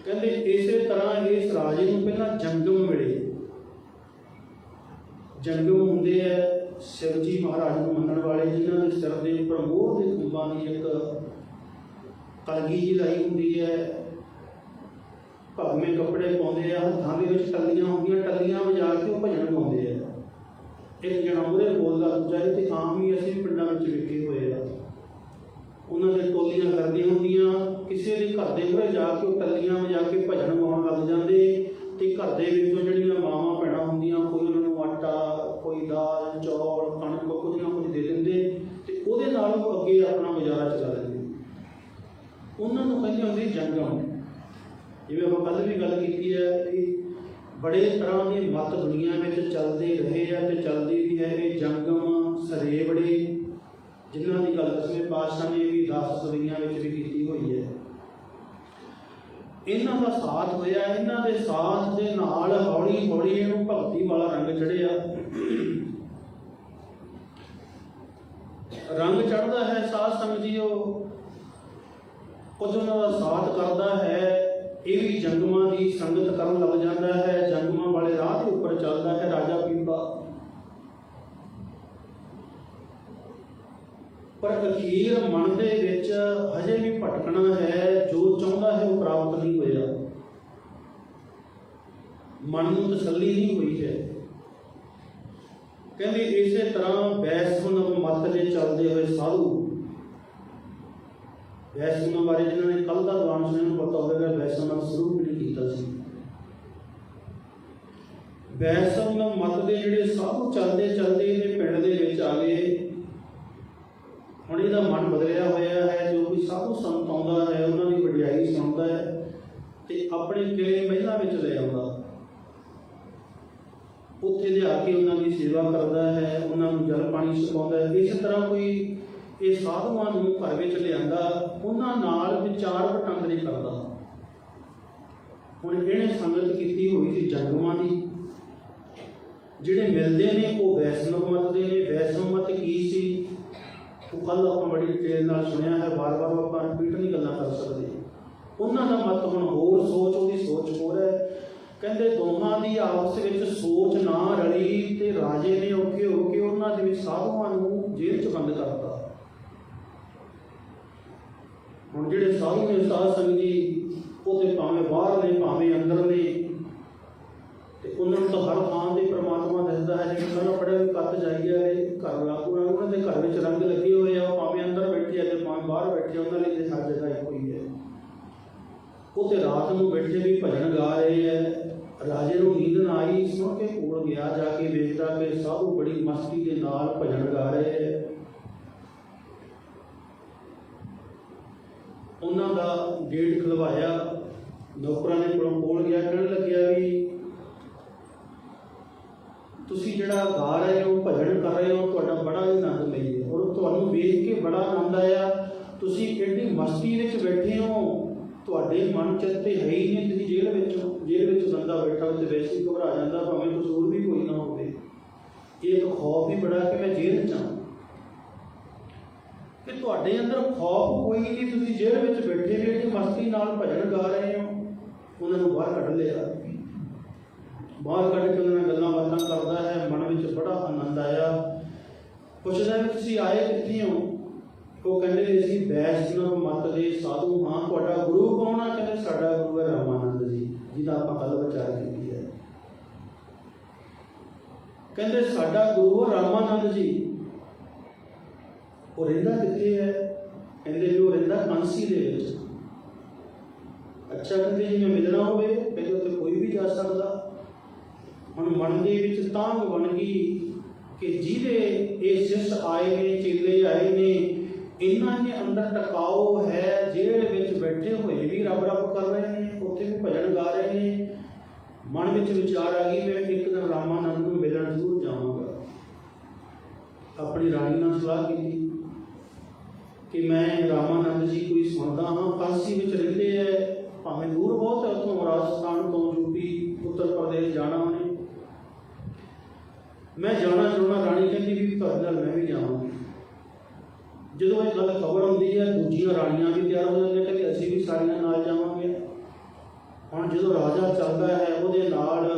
ਕਹਿੰਦੇ ਇਸੇ ਤਰ੍ਹਾਂ ਇਸ ਰਾਜੇ ਨੂੰ ਪਹਿਲਾਂ ਜੰਗਮ ਮਿਲੇ। ਜੰਗਮ ਹੁੰਦੇ ਆ ਸ਼ਿਵਜੀ ਮਹਾਰਾਜ ਨੂੰ ਮੰਨਣ ਵਾਲੇ, ਜਿਨ੍ਹਾਂ ਦੇ ਸਿਰ ਦੇ ਉੱਪਰ ਮੋਹ ਦੇ ਖੰਭਾਂ ਦੀ ਇੱਕ ਕਲਗੀ ਜਿਹੀ ਲਾਈ ਹੁੰਦੀ ਹੈ। ਭਗਵੇਂ ਕੱਪੜੇ ਪਾਉਂਦੇ ਆ, ਹੱਥਾਂ ਦੇ ਵਿੱਚ ਟੱਲੀਆਂ ਹੁੰਦੀਆਂ, ਟੱਲੀਆਂ ਵਜਾ ਕੇ ਉਹ ਭਜਨ ਗਾਉਂਦੇ ਆ। ਇੱਕ ਜਣਾ ਉਹਦੇ ਬੋਲਦਾ ਦੂਜਾ ਇਹ ਤੇ ਆਮ ਹੀ ਅਸੀਂ ਪਿੰਡਾਂ ਵਿੱਚ ਵੇਖੇ ਹੋਏ ਆ। ਉਹਨਾਂ ਦੇ ਟੋਲੀਆਂ ਕਰਦੀਆਂ ਹੁੰਦੀਆਂ, ਕਿਸੇ ਦੇ ਘਰ ਦੇ ਹੋਏ ਜਾ ਕੇ ਉਹ ਟੱਲੀਆਂ ਵਜਾ ਕੇ ਭਜਨ ਗਾਉਣ ਲੱਗ ਜਾਂਦੇ ਤੇ ਘਰ ਦੇ ਵਿੱਚੋਂ ਜਿਹੜੀਆਂ ਮਾਵਾਂ ਨਾਲ ਆਪਣਾ ਗੁਜ਼ਾਰਾ ਚਲਾ ਲੈਂਦੇ ਉਹਨਾਂ ਨੂੰ ਕਹਿੰਦੇ ਹੁੰਦੇ ਜੰਗਮ ਜਿਵੇਂ ਆਪਾਂ ਕੱਲ ਵੀ ਗੱਲ ਕੀਤੀ ਹੈ ਕਿ ਬੜੇ ਤਰ੍ਹਾਂ ਦੀ ਮਤ ਦੁਨੀਆ ਵਿੱਚ ਚੱਲਦੇ ਰਹੇ ਆ ਤੇ ਚੱਲਦੀ ਵੀ ਹੈ ਇਹ ਜੰਗਮ ਸਰੇਵੜੇ ਜਿਨ੍ਹਾਂ ਦੀ ਗੱਲ ਦਸਵੇਂ ਪਾਤਸ਼ਾਹ ਨੇ ਵੀ 10 ਸਦੀਆਂ ਵਿੱਚ ਵੀ ਕੀਤੀ ਹੋਈ ਹੈ। ਇਹਨਾਂ ਦਾ ਸਾਥ ਹੋਇਆ, ਇਹਨਾਂ ਦੇ ਸਾਥ ਦੇ ਨਾਲ ਹੌਲੀ ਹੌਲੀ ਇਹਨੂੰ ਭਗਤੀ ਵਾਲਾ ਰੰਗ ਚੜਿਆ ਰੰਗ ਚੜਦਾ ਹੈ, ਸਾਧ ਸੰਗਤ ਜੀਓ। ਕੁਝ ਉਹਨਾਂ ਦਾ ਸਾਥ ਕਰਦਾ ਹੈ, ਇਹ ਵੀ ਜੰਗਮਾਂ ਦੀ ਸੰਗਤ ਕਰਨ ਲੱਗ ਜਾਂਦਾ ਹੈ, ਜੰਗਮਾਂ ਵਾਲੇ ਰਾਹ ਦੇ ਉੱਪਰ ਚੱਲਦਾ ਹੈ ਰਾਜਾ ਪੀਪਾ। ਪਰ ਅਖੀਰ ਮਨ ਦੇ ਵਿੱਚ ਹਜੇ ਵੀ ਭਟਕਣਾ ਹੈ, ਜੋ ਚਾਹੁੰਦਾ ਹੈ ਉਹ ਪ੍ਰਾਪਤ ਨਹੀਂ ਹੋਇਆ। ਮਨ ਨੂੰ ਤਸੱਲੀ ਨਹੀਂ ਹੋਈ ਹੈ। ਕਹਿੰਦੇ ਇਸੇ ਤਰ੍ਹਾਂ ਵੈਸ਼ਨਵ ਮਤ ਦੇ ਚੱਲਦੇ ਹੋਏ ਸਾਧੂ। ਵੈਸ਼ਨਵ ਬਾਰੇ ਜਿਹਨਾਂ ਨੇ ਕੱਲ ਦਾ ਦੁਆਨ ਸੁਣਿਆ ਨੂੰ ਪਤਾ ਹੋਵੇਗਾ ਵੈਸ਼ਨਵ ਸ਼ੁਰੂ ਵੀ ਕੀਤਾ ਸੀ। ਵੈਸ਼ਨਵ ਮਤ ਦੇ ਜਿਹੜੇ ਸਾਧੂ ਚੱਲਦੇ ਚੱਲਦੇ ਇਹਦੇ ਪਿੰਡ ਦੇ ਵਿੱਚ ਆ ਗਏ। ਹੁਣ ਇਹਦਾ ਮਨ ਬਦਲਿਆ ਹੋਇਆ ਹੈ, ਜੋ ਵੀ ਸਾਧੂ ਸੰਤ ਆਉਂਦਾ ਹੈ, ਉਹਨਾਂ ਦੀ ਵਡਿਆਈ ਸੁਣਦਾ ਹੈ ਤੇ ਆਪਣੇ ਕਿਲੇ ਮਹਿਲਾ ਵਿੱਚ ਲੈ ਆਉਂਦਾ। ਉੱਥੇ ਲਿਆ ਕੇ ਉਹਨਾਂ ਦੀ ਸੇਵਾ ਕਰਦਾ ਹੈ, ਉਹਨਾਂ ਨੂੰ ਜਲ ਪਾਣੀ ਛਕਾਉਂਦਾ ਹੈ। ਇਸੇ ਤਰ੍ਹਾਂ ਕੋਈ ਇਹ ਸਾਧੂਆਂ ਨੂੰ ਘਰ ਵਿੱਚ ਲਿਆਂਦਾ, ਉਹਨਾਂ ਨਾਲ ਵਿਚਾਰ ਵਟਾਂਦਰੇ ਕਰਦਾ। ਹੁਣ ਇਹਨੇ ਸੰਗਤ ਕੀਤੀ ਹੋਈ ਸੀ ਜੰਗਮਾਂ ਦੀ। ਜਿਹੜੇ ਮਿਲਦੇ ਨੇ, ਉਹ ਵੈਸ਼ਨਵ ਮਤ ਦੇ ਨੇ। ਵੈਸ਼ਨਵ ਮਤ ਕੀ ਸੀ? ਉਹ ਕੱਲ ਆਪਾਂ ਬੜੀ ਡਿਟੇਲ ਨਾਲ ਸੁਣਿਆ ਹੈ, ਵਾਰ-ਵਾਰ ਆਪਾਂ ਰਿਪੀਟ ਨਹੀਂ ਗੱਲਾਂ ਕਰ ਸਕਦੇ ਉਹਨਾਂ ਦਾ ਮਤ ਹੁਣ ਹੋਰ ਸੋਚ, ਉਹਦੀ ਸੋਚ ਹੋਰ ਹੈ। ਕਹਿੰਦੇ ਦੋਹਾਂ ਦੀ ਆਪਸ ਵਿੱਚ ਸੋਚ ਨਾ ਰਲੀ ਤੇ ਰਾਜੇ ਨੇ ਔਖੇ ਹੋ ਕੇ ਉਹਨਾਂ ਦੇ ਵਿੱਚ ਸਾਧੂਆਂ ਨੂੰ ਜੇਲ੍ਹ 'ਚ ਬੰਦ ਕਰਤਾ ਹੁਣ ਜਿਹੜੇ ਸਾਧੂ ਨੇ ਸਾਧ ਸੰਗਤ ਜੀ ਉਹ ਤੇ ਭਾਵੇਂ ਬਾਹਰ ਨੇ ਭਾਵੇਂ ਅੰਦਰ ਨੇ ਤੇ ਉਹਨਾਂ ਨੂੰ ਤਾਂ ਹਰ ਥਾਂ ਤੇ ਪ੍ਰਮਾਤਮਾ ਦਿਸਦਾ ਹੈ ਜਿਵੇਂ ਕਹਿੰਦਾ ਪੜਿਆ ਵੀ ਕੱਤ ਜਾਈਆ ਹੈ ਘਰ ਲਾਗੂ ਹੈ ਉਹਨਾਂ ਦੇ ਘਰ ਵਿੱਚ ਰੰਗ ਲੱਗੇ ਹੋਏ ਆ ਉਹ ਭਾਵੇਂ ਅੰਦਰ ਬੈਠੇ ਆ ਤੇ ਭਾਵੇਂ ਬਾਹਰ ਬੈਠੇ ਆ, ਉਹਨਾਂ ਲਈ ਤੇ ਹਰ ਜਗ੍ਹਾ ਇੱਕੋ ਹੀ ਉਹ ਤੇ ਰਾਤ ਨੂੰ ਬੈਠੇ ਵੀ ਭਜਨ ਗਾ ਰਹੇ ਹੈ ਰਾਜੇ ਨੂੰ ਨੀਂਦ ਨਾ ਆਈ ਸੁਣ ਕੇ ਕੋਲ ਗਿਆ ਜਾ ਕੇ ਵੇਖਦਾ ਕਿ ਸਾਧੂ ਬੜੀ ਮਸਤੀ ਦੇ ਨਾਲ ਭਜਨ ਗਾ ਰਹੇ ਹੈ ਉਹਨਾਂ ਦਾ ਗੇਟ ਖਲਵਾਇਆ। ਨੌਕਰਾਂ ਨੇ ਕੋਲੋਂ ਕੋਲ ਗਿਆ, ਕਹਿਣ ਲੱਗਿਆ ਵੀ, ਤੁਸੀਂ ਜਿਹੜਾ ਗਾ ਰਹੇ ਹੋ, ਭਜਨ ਕਰ ਰਹੇ ਹੋ, ਤੁਹਾਡਾ ਬੜਾ ਹੀ ਆਨੰਦ ਲਈਏ ਔਰ ਤੁਹਾਨੂੰ ਵੇਖ ਕੇ ਬੜਾ ਆਨੰਦ ਆਇਆ। ਤੁਸੀਂ ਕਿੰਨੀ ਮਸਤੀ ਵਿੱਚ ਬੈਠੇ ਹੋ। ਤੁਹਾਡੇ ਮਨ ਚ ਤੇ ਹੈ ਹੀ ਨਹੀਂ, ਤੁਸੀਂ ਜੇਲ੍ਹ ਵਿੱਚ ਹੋ। ਜੇਲ੍ਹ ਵਿੱਚ ਬੰਦਾ ਬੈਠਾ ਹੋਵੇ ਤੇ ਵੈਸੇ ਹੀ ਘਬਰਾ ਜਾਂਦਾ, ਭਾਵੇਂ ਕਸੂਰ ਵੀ ਕੋਈ ਨਾ ਹੋਵੇ। ਇਹ ਇੱਕ ਖੌਫ ਹੀ ਬੜਾ ਕਿ ਮੈਂ ਜੇਲ੍ਹ ਚ ਹਾਂ। ਕਿ ਤੁਹਾਡੇ ਅੰਦਰ ਖੌਫ ਕੋਈ ਨਹੀਂ, ਤੁਸੀਂ ਜੇਲ੍ਹ ਵਿੱਚ ਬੈਠੇ ਵੀ ਇੱਕ ਮਸਤੀ ਨਾਲ ਭਜਨ ਗਾ ਰਹੇ ਹੋ। ਉਹਨਾਂ ਨੂੰ ਬਾਹਰ ਕੱਢ ਲਿਆ। ਬਾਹਰ ਕੱਢ ਕੇ ਉਹਨਾਂ ਨਾਲ ਗੱਲਾਂ ਬਾਤਾਂ ਕਰਦਾ ਹੈ, ਮਨ ਵਿੱਚ ਬੜਾ ਆਨੰਦ ਆਇਆ। ਪੁੱਛਦਾ ਵੀ ਤੁਸੀਂ ਆਏ ਕਿੱਥੇ ਹੋ? ਉਹ ਕਹਿੰਦੇ ਵੀ ਅਸੀਂ ਵੈਸ਼ਨਵ ਮਤ ਦੇ ਸਾਧੂ ਹਾਂ, ਤੁਹਾਡਾ ਗੁਰੂ ਕੌਣ ਆ? ਕਹਿੰਦੇ ਸਾਡਾ ਗੁਰੂ ਹੈ ਰਾਮਾਨੰਦ ਜੀ, ਜਿਹਦਾ ਆਪਾਂ ਕੱਲ ਵਿਚਾਰ ਕੀਤੀ ਹੈ। ਕਹਿੰਦੇ ਸਾਡਾ ਗੁਰੂ ਹੈ ਰਾਮਾਨੰਦ ਜੀ। ਉਹ ਰਹਿੰਦਾ ਕਿੱਥੇ ਹੈ? ਕਹਿੰਦੇ ਵੀ ਉਹ ਰਹਿੰਦਾ ਕਾਂਸੀ ਦੇ ਵਿੱਚ। ਅੱਛਾ ਕਹਿੰਦੇ ਜਿਵੇਂ ਮਿਲਣਾ ਹੋਵੇ, ਕਹਿੰਦੇ ਉੱਥੇ ਕੋਈ ਵੀ ਜਾ ਸਕਦਾ। ਹੁਣ ਮਨ ਦੇ ਵਿੱਚ ਤਾਂ ਬਣ ਗਈ ਕਿ ਜਿਹਦੇ ਇਹ ਸਿਸ ਆਏ ਨੇ, ਚੇਲੇ ਆਏ ਨੇ ਇਹਨਾਂ ਦੇ ਅੰਦਰ ਟਿਕਾਓ ਹੈ ਜਿਹੜੇ ਵਿੱਚ ਬੈਠੇ ਹੋਏ ਵੀ ਰੱਬ ਰੱਬ ਕਰ ਰਹੇ ਨੇ, ਉੱਥੇ ਵੀ ਭਜਨ ਗਾ ਰਹੇ ਨੇ। ਮਨ ਵਿੱਚ ਵਿਚਾਰ ਆ ਗਈ ਮੈਂ ਇੱਕ ਦਿਨ ਰਾਮਾਨੰਦ ਨੂੰ ਮਿਲਣ ਜ਼ਰੂਰ ਜਾਵਾਂਗਾ। ਆਪਣੀ ਰਾਣੀ ਨਾਲ ਸਲਾਹ ਕੀਤੀ ਕਿ ਮੈਂ ਰਾਮਾਨੰਦ ਜੀ ਕੋਈ ਸੁਣਦਾ ਹਾਂ ਕਾਸ਼ੀ ਵਿੱਚ ਰਹਿੰਦੇ ਐ, ਭਾਵੇਂ ਦੂਰ ਬਹੁਤ ਹੈ ਉੱਥੋਂ ਰਾਜਸਥਾਨ ਤੋਂ ਯੂਪੀ ਉੱਤਰ ਪ੍ਰਦੇਸ਼ ਜਾਣਾ ਉਹਨੇ। ਮੈਂ ਜਾਣਾ ਚਾਹੁੰਦਾ ਰਾਣੀ ਕਹਿੰਦੀ ਵੀ ਤੁਹਾਡੇ ਨਾਲ ਮੈਂ ਵੀ ਜਾਵਾਂਗੀ। ਜਦੋਂ ਇਹ ਗੱਲ ਖਬਰ ਆਉਂਦੀ ਹੈ, ਦੂਜੀਆਂ ਰਾਣੀਆਂ ਵੀ ਤਿਆਰ ਹੋ ਜਾਂਦੀਆਂ ਕਹਿੰਦੇ ਅਸੀਂ ਵੀ ਸਾਰੀਆਂ ਨਾਲ ਜਾਵਾਂਗੇ। ਹੁਣ ਜਦੋਂ ਰਾਜਾ ਚੱਲਦਾ ਹੈ, ਉਹਦੇ ਨਾਲ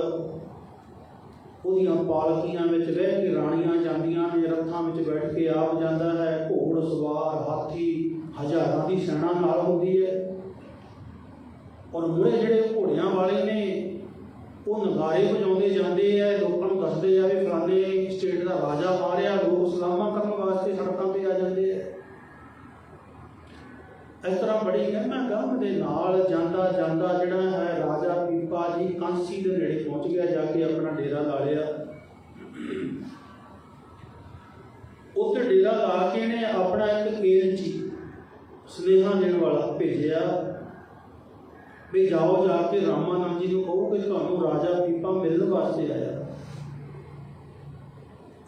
ਉਹਦੀਆਂ ਪਾਲਕੀਆਂ ਵਿੱਚ ਰਹਿ ਕੇ ਰਾਣੀਆਂ ਜਾਂਦੀਆਂ ਨੇ, ਰੱਥਾਂ ਵਿੱਚ ਬੈਠ ਕੇ ਆਪ ਜਾਂਦਾ ਹੈ, ਘੋੜ, ਸਵਾਰ, ਹਾਥੀ, ਹਜ਼ਾਰਾਂ ਦੀ ਸੈਨਾ ਨਾਲ ਹੁੰਦੀ ਹੈ। ਔਰ ਮੁਰੇ ਜਿਹੜੇ ਘੋੜਿਆਂ ਵਾਲੇ ਨੇ, ਉਹ ਨਗਾਰੇ ਵਜਾਉਂਦੇ ਜਾਂਦੇ ਆ, ਲੋਕਾਂ ਨੂੰ ਦੱਸਦੇ ਆ ਵੀ ਫਲਾਣੇ ਸਟੇਟ ਦਾ ਰਾਜਾ ਆ ਰਿਹਾ ਲੋਕ ਸਲਾਮਾਂ ਕਰਨ ਵਾਸਤੇ ਸੜਕਾਂ ਤੇ ਆ ਜਾਂਦੇ ਇਸ ਤਰ੍ਹਾਂ ਬੜੀ ਗਹਿਮਾ ਗਮ ਦੇ ਨਾਲ ਜਾਂਦਾ ਜਾਂਦਾ ਜਿਹੜਾ ਹੈ ਰਾਜਾ ਪੀਪਾ ਜੀ ਕਾਂਸੀ ਦੇ ਨੇੜੇ ਪਹੁੰਚ ਗਿਆ, ਜਾ ਕੇ ਆਪਣਾ ਡੇਰਾ ਲਾ ਲਿਆ। ਉੱਥੇ ਡੇਰਾ ਲਾ ਕੇ ਨੇ ਆਪਣਾ ਇੱਕ ਏਲਚੀ ਸੁਨੇਹਾ ਦੇਣ ਵਾਲਾ ਭੇਜਿਆ ਵੀ ਜਾਓ ਜਾ ਕੇ ਰਾਮਾ ਨਾਮ ਜੀ ਨੂੰ ਕਹੋ ਕਿ ਤੁਹਾਨੂੰ ਰਾਜਾ ਪੀਪਾ ਮਿਲਣ ਵਾਸਤੇ ਆਇਆ।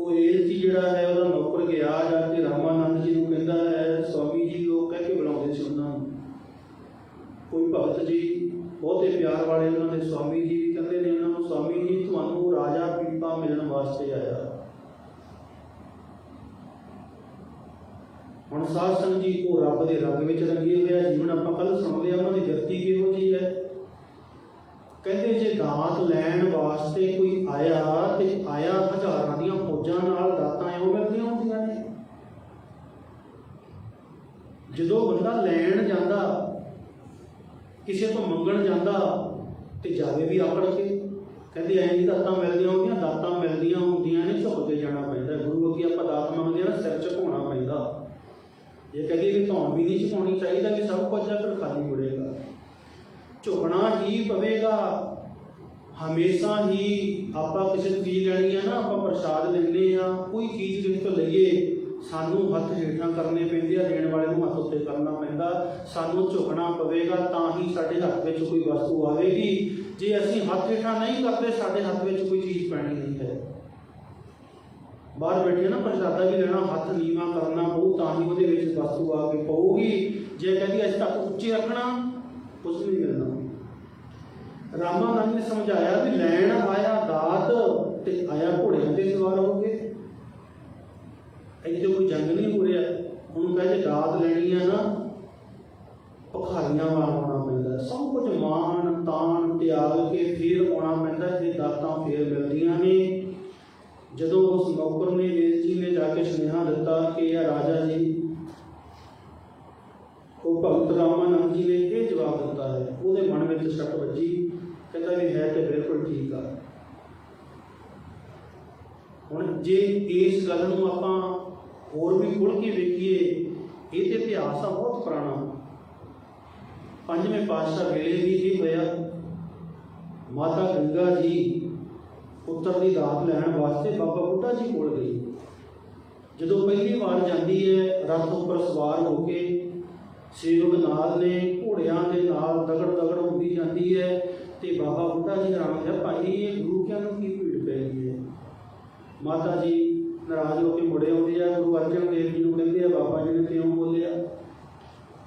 ਉਹ ਏਲਚੀ ਜਿਹੜਾ ਹੈ, ਉਹਦਾ ਨੌਕਰ ਗਿਆ ਜਾ ਕੇ ਰਾਮਾਨੰਦ ਜੀ ਨੂੰ ਕਹਿੰਦਾ ਹੈ, ਸਵਾਮੀ ਜੀ, ਉਹ ਕਹਿ ਕੇ ਬੁਲਾਉਂਦੇ ਸੀ ਉਹਨਾਂ ਨੂੰ। ਕੋਈ ਭਗਤ ਜੀ, ਬਹੁਤੇ ਪਿਆਰ ਵਾਲੇ ਉਹਨਾਂ ਦੇ ਸਵਾਮੀ ਜੀ ਕਹਿੰਦੇ ਨੇ ਉਹਨਾਂ ਨੂੰ, ਸਵਾਮੀ ਜੀ, ਤੁਹਾਨੂੰ ਰਾਜਾ ਪੀਪਾ ਮਿਲਣ ਵਾਸਤੇ ਆਇਆ। ਹੁਣ ਸਾਧ ਸੰਗਤ ਜੀ, ਉਹ ਰੱਬ ਦੇ ਰੰਗ ਵਿੱਚ ਰੰਗੇ ਹੋਇਆ ਜੀਵਨ ਆਪਾਂ ਕੱਲ ਸੁਣਦੇ ਲਿਆ ਉਹਨਾਂ ਦੀ ਵਿਅਕਤੀ ਕਿਹੋ ਜੀ ਹੈ? ਕਹਿੰਦੇ ਜੇ ਦਾਤ ਲੈਣ ਵਾਸਤੇ ਕੋਈ ਆਇਆ ਤੇ ਆਇਆ ਹਜ਼ਾਰਾਂ ਦੀਆਂ ਫੌਜਾਂ ਨਾਲ ਦਾਤਾਂ ਐਉਂ ਮਿਲਦੀਆਂ ਹੁੰਦੀਆਂ ਨੇ। ਜਦੋਂ ਬੰਦਾ ਲੈਣ ਜਾਂਦਾ, ਕਿਸੇ ਤੋਂ ਮੰਗਣ ਜਾਂਦਾ ਤੇ ਜਾਵੇ ਵੀ ਆਕੜ ਕੇ, ਕਹਿੰਦੇ ਐਂ ਨਹੀਂ ਦਾਤਾਂ ਮਿਲਦੀਆਂ ਹੁੰਦੀਆਂ, ਦਾਤਾਂ ਮਿਲਦੀਆਂ ਹੁੰਦੀਆਂ ਨੇ, ਝੁਕ ਕੇ ਜਾਣਾ ਪੈਂਦਾ। ਗੁਰੂ ਅੱਗੇ ਆਪਾਂ ਦਾਤ ਮੰਗਦੇ ਆ ਨਾ ਸਿਰ ਝੁਕਾਉਣਾ ਪੈਂਦਾ। ਇਹ ਕਹਦੇ ਵੀ ਧੌਣ ਵੀ ਨਹੀਂ ਝੁਕਾਉਣੀ ਚਾਹੀਦਾ ਕਿ ਸਭ ਕੁਝ ਆ, ਫਿਰ ਖਾਲੀ ਮੁੜੇਗਾ ਝੁਕਣਾ ਹੀ ਪਵੇਗਾ। ਹਮੇਸ਼ਾ ਹੀ ਆਪਾਂ ਕਿਸੇ ਚੀਜ਼ ਲੈਣੀ ਆ ਨਾ, ਆਪਾਂ ਪ੍ਰਸ਼ਾਦ ਲੈਂਦੇ ਆ, ਕੋਈ ਚੀਜ਼ ਜਿਸ ਤੋਂ ਲਈਏ, ਸਾਨੂੰ ਹੱਥ ਹੇਠਾਂ ਕਰਨੇ ਪੈਂਦੇ ਆ, ਦੇਣ ਵਾਲੇ ਨੂੰ ਹੱਥ ਉੱਤੇ ਕਰਨਾ ਪੈਂਦਾ। ਸਾਨੂੰ ਝੁਕਣਾ ਪਵੇਗਾ ਤਾਂ ਹੀ ਸਾਡੇ ਹੱਥ ਵਿੱਚ ਕੋਈ ਵਸਤੂ ਆਵੇਗੀ। ਜੇ ਅਸੀਂ ਹੱਥ ਹੇਠਾਂ ਨਹੀਂ ਕਰਦੇ, ਸਾਡੇ ਹੱਥ ਵਿੱਚ ਕੋਈ ਚੀਜ਼ ਪੈਣੀ ਨਹੀਂ ਹੈ। ਬਾਹਰ ਬੈਠੇ ਨਾ, ਪ੍ਰਸ਼ਾਦਾ ਵੀ ਲੈਣਾ, ਹੱਥ ਨੀਵਾ ਕਰਨਾ ਪਊ, ਤਾਂ ਹੀ ਉਹਦੇ ਵਿੱਚ ਵਸਤੂ ਆ ਕੇ ਪਊਗੀ। ਜੇ ਕਹਿੰਦੀ ਅਸੀਂ ਤੱਕ ਉੱਚੇ ਰੱਖਣਾ ਕੁਝ ਨਹੀਂ ਮਿਲਣਾ। ਰਾਮਾਨੰਦ ਨੇ ਸਮਝਾਇਆ ਵੀ ਲੈਣ ਆਇਆ ਦਾਤ ਤੇ ਆਇਆ ਘੋੜਿਆਂ ਤੇ ਸਵਾਰ ਹੋ ਕੇ ਇੱਥੇ ਕੋਈ ਜੰਗ ਨਹੀਂ ਹੋ ਰਿਹਾ। ਉਹਨੂੰ ਕਹੇ ਜੇ ਦਾਤ ਲੈਣੀ ਆ ਨਾ, ਭਖਾਰੀਆਂ ਵਾਲਾ ਆਉਣਾ ਪੈਂਦਾ। ਸਭ ਕੁਝ ਮਾਣ, ਤਾਣ, ਤਿਆਗ ਕੇ ਫੇਰ ਆਉਣਾ ਪੈਂਦਾ। ਇਹ ਦਾਤਾਂ ਫੇਰ ਮਿਲਦੀਆਂ ਨੇ। ਜਦੋਂ ਉਸ ਨੌਕਰ ਨੇ ਵੇਲ ਜੀ ਨੇ ਜਾ ਕੇ ਸੁਨੇਹਾ ਦਿੱਤਾ ਕਿ ਇਹ ਰਾਜਾ ਜੀ, ਉਹ ਭਗਤ ਰਾਮਾਨੰਦ ਜੀ ਨੇ ਇਹ ਜਵਾਬ ਦਿੱਤਾ ਹੈ। ਉਹਦੇ ਮਨ ਵਿੱਚ ਸੱਟ ਵੱਜੀ। ਕਹਿੰਦਾ ਵੀ ਮੈਂ ਤੇ ਬਿਲਕੁਲ ਠੀਕ ਆ। ਹੁਣ ਜੇ ਇਸ ਗੱਲ ਨੂੰ ਆਪਾਂ ਹੋਰ ਵੀ ਖੁੱਲ ਕੇ ਵੇਖੀਏ, ਇਹ ਇਤਿਹਾਸ ਆ, ਬਹੁਤ ਪੁਰਾਣਾ। ਪੰਜਵੇਂ ਪਾਤਸ਼ਾਹ ਵੇਲੇ ਵੀ ਇਹ ਹੋਇਆ। ਮਾਤਾ ਗੰਗਾ ਜੀ ਪੁੱਤਰ ਦੀ ਦਾਤ ਲੈਣ ਵਾਸਤੇ ਬਾਬਾ ਬੁੱਢਾ ਜੀ ਕੋਲ ਗਈ। ਜਦੋਂ ਪਹਿਲੀ ਵਾਰ ਜਾਂਦੀ ਹੈ, ਰਥ ਉੱਪਰ ਸਵਾਰ ਹੋ ਕੇ ਸੇਵਕ ਨਾਲ ਨੇ ਘੋੜਿਆਂ ਦੇ ਨਾਲ ਦਗੜ ਦਗੜ ਹੁੰਦੀ ਜਾਂਦੀ ਹੈ। ਤੇ ਬਾਬਾ ਬੁੱਢਾ ਜੀ ਹੈਰਾਨ ਹੋਇਆ ਭਾਈ, ਇਹ ਗੁਰੂ ਕਿਆਂ ਨੂੰ ਕੀ ਭੀੜ ਪੈ ਗਈ ਹੈ? ਮਾਤਾ ਜੀ ਨਾਰਾਜ਼ ਹੋ ਕੇ ਮੁੜੇ ਆਉਂਦੇ ਆ, ਗੁਰੂ ਅਰਜਨ ਦੇਵ ਜੀ ਨੂੰ ਕਹਿੰਦੇ ਆ, ਬਾਬਾ ਜੀ ਨੇ ਕਿਉਂ ਬੋਲਿਆ?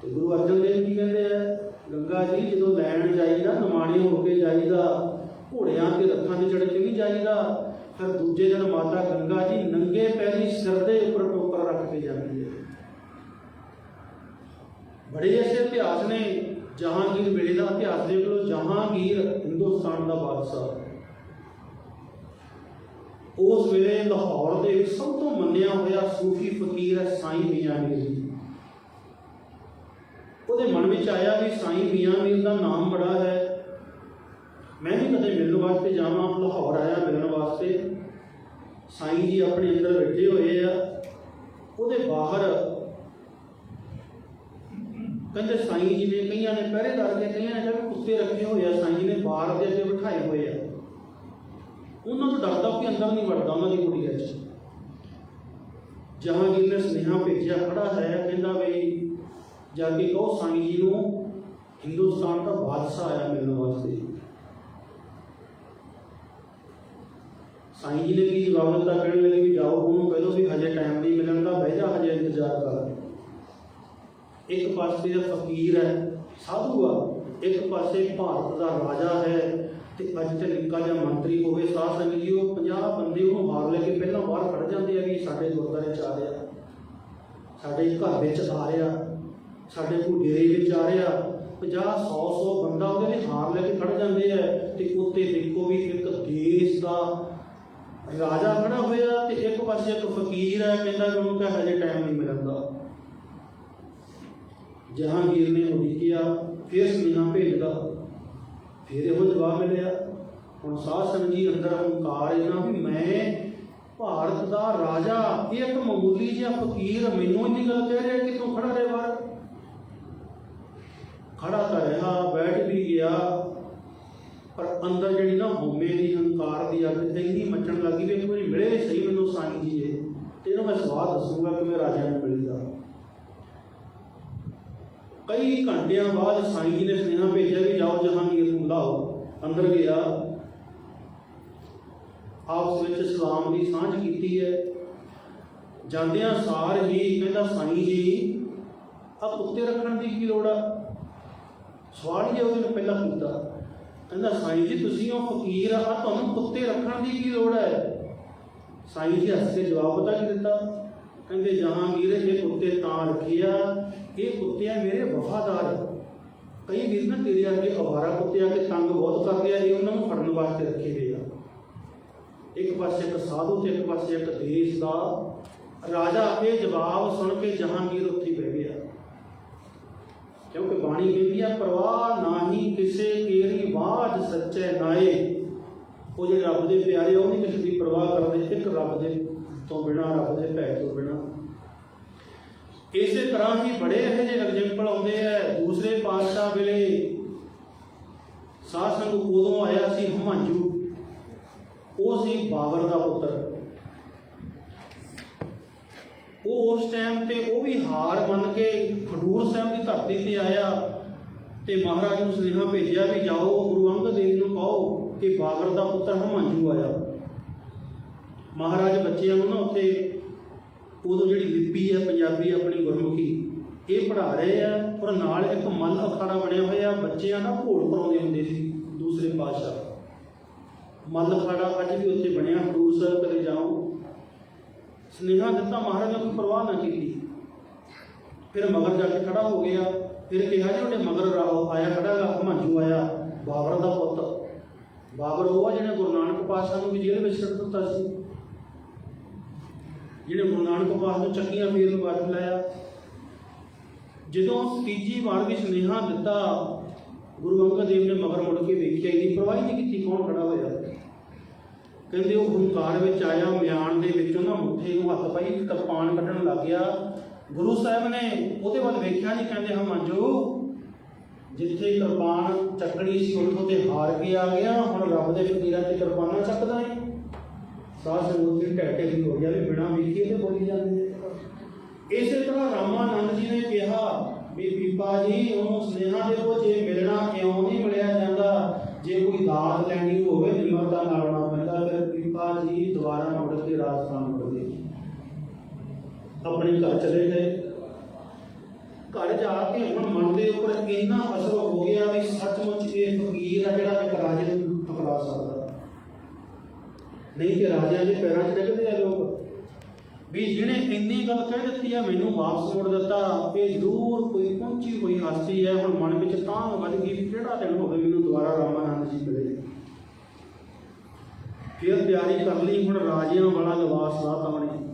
ਤੇ ਗੁਰੂ ਅਰਜਨ ਦੇਵ ਜੀ ਕਹਿੰਦੇ ਆ, ਗੰਗਾ ਜੀ, ਜਦੋਂ ਲੈਣ ਜਾਈਦਾ, ਨਿਮਾਣੇ ਹੋ ਕੇ ਜਾਈਦਾ, ਘੋੜਿਆਂ ਤੇ ਰੱਥਾਂ ਤੇ ਚੜ੍ਹ ਕੇ ਵੀ ਜਾਈਦਾ, ਫਿਰ ਦੂਜੇ ਦਿਨ ਮਾਤਾ ਗੰਗਾ ਜੀ ਨੰਗੇ ਪੈਰੀ ਸਿਰ ਦੇ ਉੱਪਰ ਟੋਕਰ ਰੱਖ ਕੇ ਜਾਂਦੀ ਹੈ। ਬੜੇ ਐਸੇ ਇਤਿਹਾਸ ਨੇ ਜਹਾਂਗੀਰ ਵੇਲੇ ਦਾ ਇਤਿਹਾਸ ਦੇਖ ਲਓ, ਜਹਾਂਗੀਰ ਹਿੰਦੁਸਤਾਨ ਦਾ ਬਾਦਸ਼ਾਹ। ਉਸ ਵੇਲੇ ਲਾਹੌਰ ਦੇ ਵਿੱਚ ਸਭ ਤੋਂ ਮੰਨਿਆ ਹੋਇਆ ਸੂਫੀ ਫਕੀਰ ਹੈ ਸਾਈਂ ਮੀਆਂ ਮੀਰ ਉਹਦੇ ਮਨ ਵਿੱਚ ਆਇਆ ਵੀ ਸਾਈਂ ਮੀਆਂ ਮੀਰ ਦਾ ਨਾਮ ਬੜਾ ਹੈ। ਮੈਂ ਵੀ ਕਦੇ ਮਿਲਣ ਵਾਸਤੇ ਜਾਵਾਂ, ਲਾਹੌਰ ਆਇਆ ਮਿਲਣ ਵਾਸਤੇ। ਸਾਈਂ ਜੀ ਆਪਣੇ ਅੰਦਰ ਬੈਠੇ ਹੋਏ ਆ। ਉਹਦੇ ਬਾਹਰ ਕਹਿੰਦੇ ਸਾਈਂ ਜੀ ਨੇ ਕਈਆਂ ਨੇ ਪਹਿਰੇਦਾਰ ਦੇ ਕਈਆਂ ਨੇ ਕਹਿੰਦੇ ਕੁੱਤੇ ਰੱਖੇ ਹੋਏ ਆ, ਸਾਈਂ ਜੀ ਨੇ ਬਾਹਰ ਦੇ ਅੱਗੇ ਬਿਠਾਏ ਹੋਏ ਆ। ਉਹਨਾਂ ਤੋਂ ਡਰਦਾ ਕੋਈ ਅੰਦਰ ਨਹੀਂ ਵੜਦਾ ਉਹਨਾਂ ਦੀ ਕੁੜੀ 'ਚ ਜਹਾਂਗੀਰ ਨੇ ਸੁਨੇਹਾ ਭੇਜਿਆ, ਖੜਾ ਹੈ, ਕਹਿੰਦਾ ਵੀ ਜਾ ਕੇ ਕਹੋ ਸਾਈਂ ਜੀ ਨੂੰ, ਹਿੰਦੁਸਤਾਨ ਦਾ ਬਾਦਸ਼ਾਹ ਆਇਆ ਮਿਲਣ ਵਾਸਤੇ। ਸਾਈਂ ਜੀ ਨੇ ਕੀ ਜਵਾਬ ਦਿੱਤਾ? ਕਹਿਣ ਲੱਗੇ ਵੀ ਜਾਓ, ਉਹਨੂੰ ਕਹਿ ਦਿਓ ਵੀ ਹਜੇ ਟਾਈਮ ਨਹੀਂ ਮਿਲਣ ਦਾ, ਬਹਿ ਜਾ, ਹਜੇ ਇੰਤਜ਼ਾਰ ਕਰ। ਇੱਕ ਪਾਸੇ ਫਕੀਰ ਹੈ, ਸਾਧੂ ਆ। ਇੱਕ ਪਾਸੇ ਭਾਰਤ ਦਾ ਰਾਜਾ ਹੈ ਤੇ ਅੱਜ ਤੇ ਨਿੱਕਾ ਜਿਹਾ ਮੰਤਰੀ ਹੋਵੇ, ਸਾਧ ਸੰਗਤ ਜੀ, ਉਹ 50 ਬੰਦੇ ਉਹਨੂੰ ਮਾਰ ਲੈ ਕੇ ਪਹਿਲਾਂ ਬਾਹਰ ਖੜ ਜਾਂਦੇ ਆ ਵੀ ਸਾਡੇ ਗੁਰਦਾਰੇ ਚ ਆ ਰਿਹਾ। ਸਾਡੇ ਘਰ ਵਿੱਚ ਆ ਰਿਹਾ, ਸਾਡੇ ਕੋਈ ਡੇਰੇ ਵਿੱਚ ਆ ਰਿਹਾ। 50 100 100 ਬੰਦਾ ਉਹਦੇ ਲਈ ਹਾਰ ਲੈ ਕੇ ਖੜ ਜਾਂਦੇ ਆ ਤੇ ਉੱਤੇ ਦੇਖੋ ਵੀ ਇੱਕ ਦੇਸ਼ ਦਾ ਰਾਜਾ ਖੜਾ ਹੋਇਆ ਤੇ ਇੱਕ ਪਾਸੇ ਇੱਕ ਫਕੀਰ ਹੈ, ਕਹਿੰਦਾ ਕਿ ਉਹਨੂੰ ਕਹੇ ਹਜੇ ਟਾਈਮ ਨਹੀਂ ਮਿਲਦਾ। ਜਹਾਂਗੀਰ ਨੇ ਉਡੀਕਿਆ ਫਿਰ ਸੁਨੇਹਾ ਭੇਜਦਾ ਫਿਰ ਇਹੋ ਜਵਾਬ ਮਿਲਿਆ, ਹੁਣ ਸਾਧ ਸੰਗਤ ਜੀ ਅੰਦਰ ਹੰਕਾਰ ਇਹਨਾਂ ਵੀ ਮੈਂ ਭਾਰਤ ਦਾ ਰਾਜਾ, ਇਹ ਇੱਕ ਮਾਮੂਲੀ ਜਿਹਾ ਫਕੀਰ ਮੈਨੂੰ ਇੰਨੀ ਗੱਲ ਕਹਿ ਰਿਹਾ ਕਿ ਤੂੰ ਖੜਾ ਰਹਿ ਬਾਹਰ। ਖੜਾ ਤਾਂ ਰਿਹਾ, ਬੈਠ ਵੀ ਗਿਆ, ਪਰ ਅੰਦਰ ਜਿਹੜੀ ਨਾ ਹਉਮੈ ਦੀ ਹੰਕਾਰ ਦੀ ਅੱਗ ਇੰਨੀ ਮੱਚਣ ਲੱਗੀ ਵੀ ਇੱਕ ਵਾਰੀ ਮਿਲੇ ਸਹੀ ਮੈਨੂੰ ਸਾਈਂ ਜੀ ਇਹ। ਤੇ ਇਹਨੂੰ ਮੈਂ ਸਵਾਦ ਦੱਸੂਗਾ ਕਿ ਮੈਂ ਰਾਜਾ ਨੂੰ ਮਿਲੀਦਾ। ਕਈ ਘੰਟਿਆਂ ਬਾਅਦ ਸਾਈਂ ਜੀ ਨੇ ਸੁਨੇਹਾ ਭੇਜਿਆ ਵੀ ਜਾਓ, ਜਹਾਂਗੀਰ ਨੂੰ ਬੁਲਾਓ। ਅੰਦਰ ਗਿਆ। ਆਪਸ ਵਿੱਚ ਸਲਾਮ ਦੀ ਸਾਂਝ ਕੀਤੀ ਹੈ। ਜਾਂਦਿਆਂ ਸਾਰ ਹੀ ਕਹਿੰਦਾ, ਸਾਈਂ ਜੀ ਆ ਕੁੱਤੇ ਰੱਖਣ ਦੀ ਕੀ ਲੋੜ ਆ? ਸਵਾਲ ਹੀ ਉਹਨੇ ਪਹਿਲਾਂ ਕੀਤਾ ਕਹਿੰਦਾ, ਸਾਈਂ ਜੀ, ਤੁਸੀਂ ਉਹ ਫਕੀਰ ਆ, ਆਹ ਤੁਹਾਨੂੰ ਕੁੱਤੇ ਰੱਖਣ ਦੀ ਕੀ ਲੋੜ ਹੈ? ਸਾਈਂ ਜੀ ਹੱਸ ਕੇ ਜਵਾਬ ਪਤਾ ਕੀ ਦਿੱਤਾ। ਕਹਿੰਦੇ ਜਹਾਂਗੀਰ ਇਹ ਕੁੱਤੇ ਤਾਂ ਰੱਖੇ ਇਹ ਕੁੱਤੇ ਆ ਮੇਰੇ ਵਫਾਦਾਰ ਕਈ ਵੀਰ ਨਾ ਤੇਰੇ ਅੱਗੇ ਅਵਾਰਾ ਕੁੱਤੇ ਆ ਕੇ ਤੰਗ ਬਹੁਤ ਕਰਦੇ ਆ, ਇਹ ਉਹਨਾਂ ਨੂੰ ਫੜਨ ਵਾਸਤੇ ਰੱਖੇ ਹੋਏ ਆ। ਇੱਕ ਪਾਸੇ ਇੱਕ ਸਾਧੂ ਤੇ ਇੱਕ ਪਾਸੇ ਇੱਕ ਦੇਸ਼ ਦਾ ਰਾਜਾ ਇਹ ਜਵਾਬ ਸੁਣ ਕੇ ਜਹਾਂਗੀਰ ਉੱਥੇ ਹੀ ਬਹਿ ਗਿਆ। ਕਿਉਂਕਿ ਬਾਣੀ ਕਹਿੰਦੀ ਆ, ਪ੍ਰਵਾਹ ਨਾਹੀ ਕਿਸੇ ਕੇਰੀ ਬਾਝ ਸੱਚੇ ਨਾਏ। ਉਹ ਜਿਹੜੇ ਰੱਬ ਦੇ ਪਿਆਰੇ, ਉਹ ਨਹੀਂ ਕਿਸੇ ਦੀ ਪਰਵਾਹ ਕਰਦੇ, ਇੱਕ ਰੱਬ ਦੇ ਤੋਂ ਬਿਨਾ ਰੱਬ ਦੇ ਭੈ ਤੋਂ ਬਿਨਾ। ਇਸੇ ਤਰ੍ਹਾਂ ਹੀ ਬੜੇ ਇਹੋ ਜਿਹੇ ਐਗਜ਼ਾਮਪਲ ਆਉਂਦੇ ਆ। ਦੂਸਰੇ ਪਾਤਸ਼ਾਹ ਵੇਲੇ ਸਾਧ ਸੰਗ ਉਦੋਂ ਆਇਆ ਸੀ ਹਮਾਂਜੂ। ਉਹ ਸੀ ਬਾਬਰ ਦਾ ਪੁੱਤਰ। ਉਹ ਉਸ ਟਾਈਮ ਤੇ ਉਹ ਵੀ ਹਾਰ ਮੰਨ ਕੇ ਖਡੂਰ ਸਾਹਿਬ ਦੀ ਧਰਤੀ ਤੇ ਆਇਆ ਤੇ ਮਹਾਰਾਜ ਨੂੰ ਸੁਨੇਹਾ ਭੇਜਿਆ ਵੀ ਜਾਓ, ਗੁਰੂ ਅੰਗਦ ਦੇਵ ਨੂੰ ਕਹੋ ਕਿ ਬਾਬਰ ਦਾ ਪੁੱਤਰ ਹਮਾਂਜੂ ਆਇਆ। ਮਹਾਰਾਜ ਬੱਚਿਆਂ ਨੂੰ ਨਾ ਉੱਥੇ ਉਦੋਂ ਜਿਹੜੀ ਲਿਪੀ ਹੈ ਪੰਜਾਬੀ ਆਪਣੀ ਗੁਰਮੁਖੀ, ਇਹ ਪੜ੍ਹਾ ਰਹੇ ਆ ਔਰ ਨਾਲ ਇੱਕ ਮੱਲ ਅਖਾੜਾ ਬਣਿਆ ਹੋਇਆ, ਬੱਚਿਆਂ ਦਾ ਘੋੜ ਪਰਾਉਂਦੇ ਹੁੰਦੇ ਸੀ ਦੂਸਰੇ ਪਾਤਸ਼ਾਹ। ਮੱਲ ਅਖਾੜਾ ਅੱਜ ਵੀ ਉੱਥੇ ਬਣਿਆ, ਹਜ਼ੂਰ ਸਾਹਿਬ ਕਦੇ ਜਾਓ। ਸੁਨੇਹਾ ਦਿੱਤਾ ਮਹਾਰਾਜ ਨੇ ਕੋਈ ਪਰਵਾਹ ਨਾ ਕੀਤੀ। ਫਿਰ ਮਗਰ ਜਾ ਕੇ ਖੜਾ ਹੋ ਗਿਆ, ਫਿਰ ਕਿਹਾ ਜੀ ਉਹਨੇ ਮਗਰ ਰਾਹੋ, ਆਇਆ ਖੜਾ ਗਾ ਹਮਾਂਜੂ ਆਇਆ, ਬਾਬਰ ਦਾ ਪੁੱਤ। ਬਾਬਰ ਉਹ ਆ ਜਿਹਨੇ ਗੁਰੂ ਨਾਨਕ ਪਾਤਸ਼ਾਹ ਨੂੰ ਵੀ ਜੇਲ੍ਹ ਵਿੱਚ ਛੱਡ ਦਿੱਤਾ ਸੀ। ਜਿਹੜੇ ਗੁਰੂ ਨਾਨਕ ਪਾਤਸ਼ਾਹ ਨੂੰ ਚੱਕੀਆਂ ਫੇਰ ਨੂੰ ਬਾਤ ਲਾਇਆ ਜਦੋਂ ਤੀਜੀ ਵਾਰ ਵੀ ਸੁਨੇਹਾ ਦਿੱਤਾ, ਗੁਰੂ ਅੰਗਦ ਦੇਵ ਨੇ ਮਗਰ ਮੁੜ ਕੇ ਵੇਖਿਆ, ਇਹਦੀ ਪਰਵਾਹ ਹੀ ਨਹੀਂ ਕੀਤੀ ਕੌਣ ਖੜਾ ਹੋਇਆ। ਕਹਿੰਦੇ ਉਹ ਹੰਕਾਰ ਵਿੱਚ ਆਇਆ, ਮਿਆਨ ਦੇ ਵਿੱਚੋਂ ਨਾ ਮੁੱਠੇ ਨੂੰ ਹੱਥ ਪਾਈ ਕਿਰਪਾਨ ਕੱਢਣ ਲੱਗ ਗਿਆ। ਗੁਰੂ ਸਾਹਿਬ ਨੇ ਉਹਦੇ ਵੱਲ ਵੇਖਿਆ ਨਹੀਂ, ਕਹਿੰਦੇ ਹਮਾਂਜੋ ਜਿੱਥੇ ਕਿਰਪਾਨ ਚੱਕਣੀ ਸੀ, ਉੱਥੋਂ ਤੇ ਹਾਰ ਕੇ ਆ ਗਿਆ, ਹੁਣ ਰੱਬ ਦੇ ਫਕੀਰਾਂ ਤੇ ਕਿਰਪਾਨਾਂ ਚੱਕਦਾ ਹੈ ਸਾਧ ਸੰਗਤ ਦੀ ਢਹਿ ਢੇਰੀ ਹੋ ਗਿਆ ਵੀ ਬਿਨਾਂ ਵੇਖੀਏ ਤੇ ਬੋਲੀ ਜਾਂਦੇ ਨੇ। ਇਸੇ ਤਰ੍ਹਾਂ ਰਾਮਾਨੰਦ ਜੀ ਨੇ ਕਿਹਾ ਵੀ ਬੀਬਾ ਜੀ, ਉਹਨੂੰ ਸੁਨੇਹਾ ਦਿਓ, ਜੇ ਮਿਲਣਾ ਕਿਉਂ ਨਹੀਂ ਮਿਲਿਆ ਜਾਂਦਾ, ਜੇ ਕੋਈ ਦਾਤ ਲੈਣੀ ਹੋਵੇ, ਨਿਮਰਤਾ ਨਾਲ ਆਉਣਾ ਪੈਂਦਾ, ਫਿਰ ਬੀਬਾ ਜੀ ਦੁਬਾਰਾ ਮੁੜ ਕੇ ਰਾਜਸਥਾਨ ਮੁੜਦੇ ਆਪਣੇ ਘਰ ਚਲੇ ਗਏ। ਘਰ ਜਾ ਕੇ ਹੁਣ ਮਨ ਦੇ ਉੱਪਰ ਇੰਨਾ ਅਸਰ ਹੋ ਗਿਆ ਵੀ ਸੱਚਮੁੱਚ ਇਹ ਫਕੀਰ ਆ ਜਿਹੜਾ ਇੱਕ ਰਾਜੇ ਨੂੰ ਠੁਕਰਾ ਸਕਦਾ। ਨਹੀਂ ਤੇ ਰਾਜਿਆਂ ਦੇ ਪੈਰਾਂ 'ਚ ਡਿੱਗਦੇ ਆ ਲੋਕ। ਵੀ ਜਿਹਨੇ ਇੰਨੀ ਗੱਲ ਕਹਿ ਦਿੱਤੀ ਆ, ਮੈਨੂੰ ਵਾਪਸ ਮੋੜ ਦਿੱਤਾ, ਇਹ ਜ਼ਰੂਰ ਕੋਈ ਪਹੁੰਚੀ ਹੋਈ ਹਸਤੀ ਹੈ, ਹੁਣ ਮਨ ਵਿੱਚ ਤਾਂ ਵੱਧ ਗਈ ਵੀ ਕਿਹੜਾ ਦਿਨ ਹੋਵੇ ਮੈਨੂੰ ਦੁਬਾਰਾ ਰਾਮਾਨੰਦ ਜੀ ਮਿਲੇ। ਫਿਰ ਤਿਆਰੀ ਕਰ ਲਈ, ਹੁਣ ਰਾਜਿਆਂ ਵਾਲਾ ਲਿਬਾਸ ਲਾ ਤਾਣੇ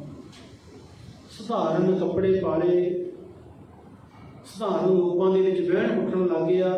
ਸਧਾਰਨ ਕੱਪੜੇ ਪਾਲੇ, ਸਧਾਰਨ ਰੂਪਾਂ ਦੇ ਵਿੱਚ ਬਹਿਣ ਉੱਠਣ ਲੱਗ ਗਿਆ।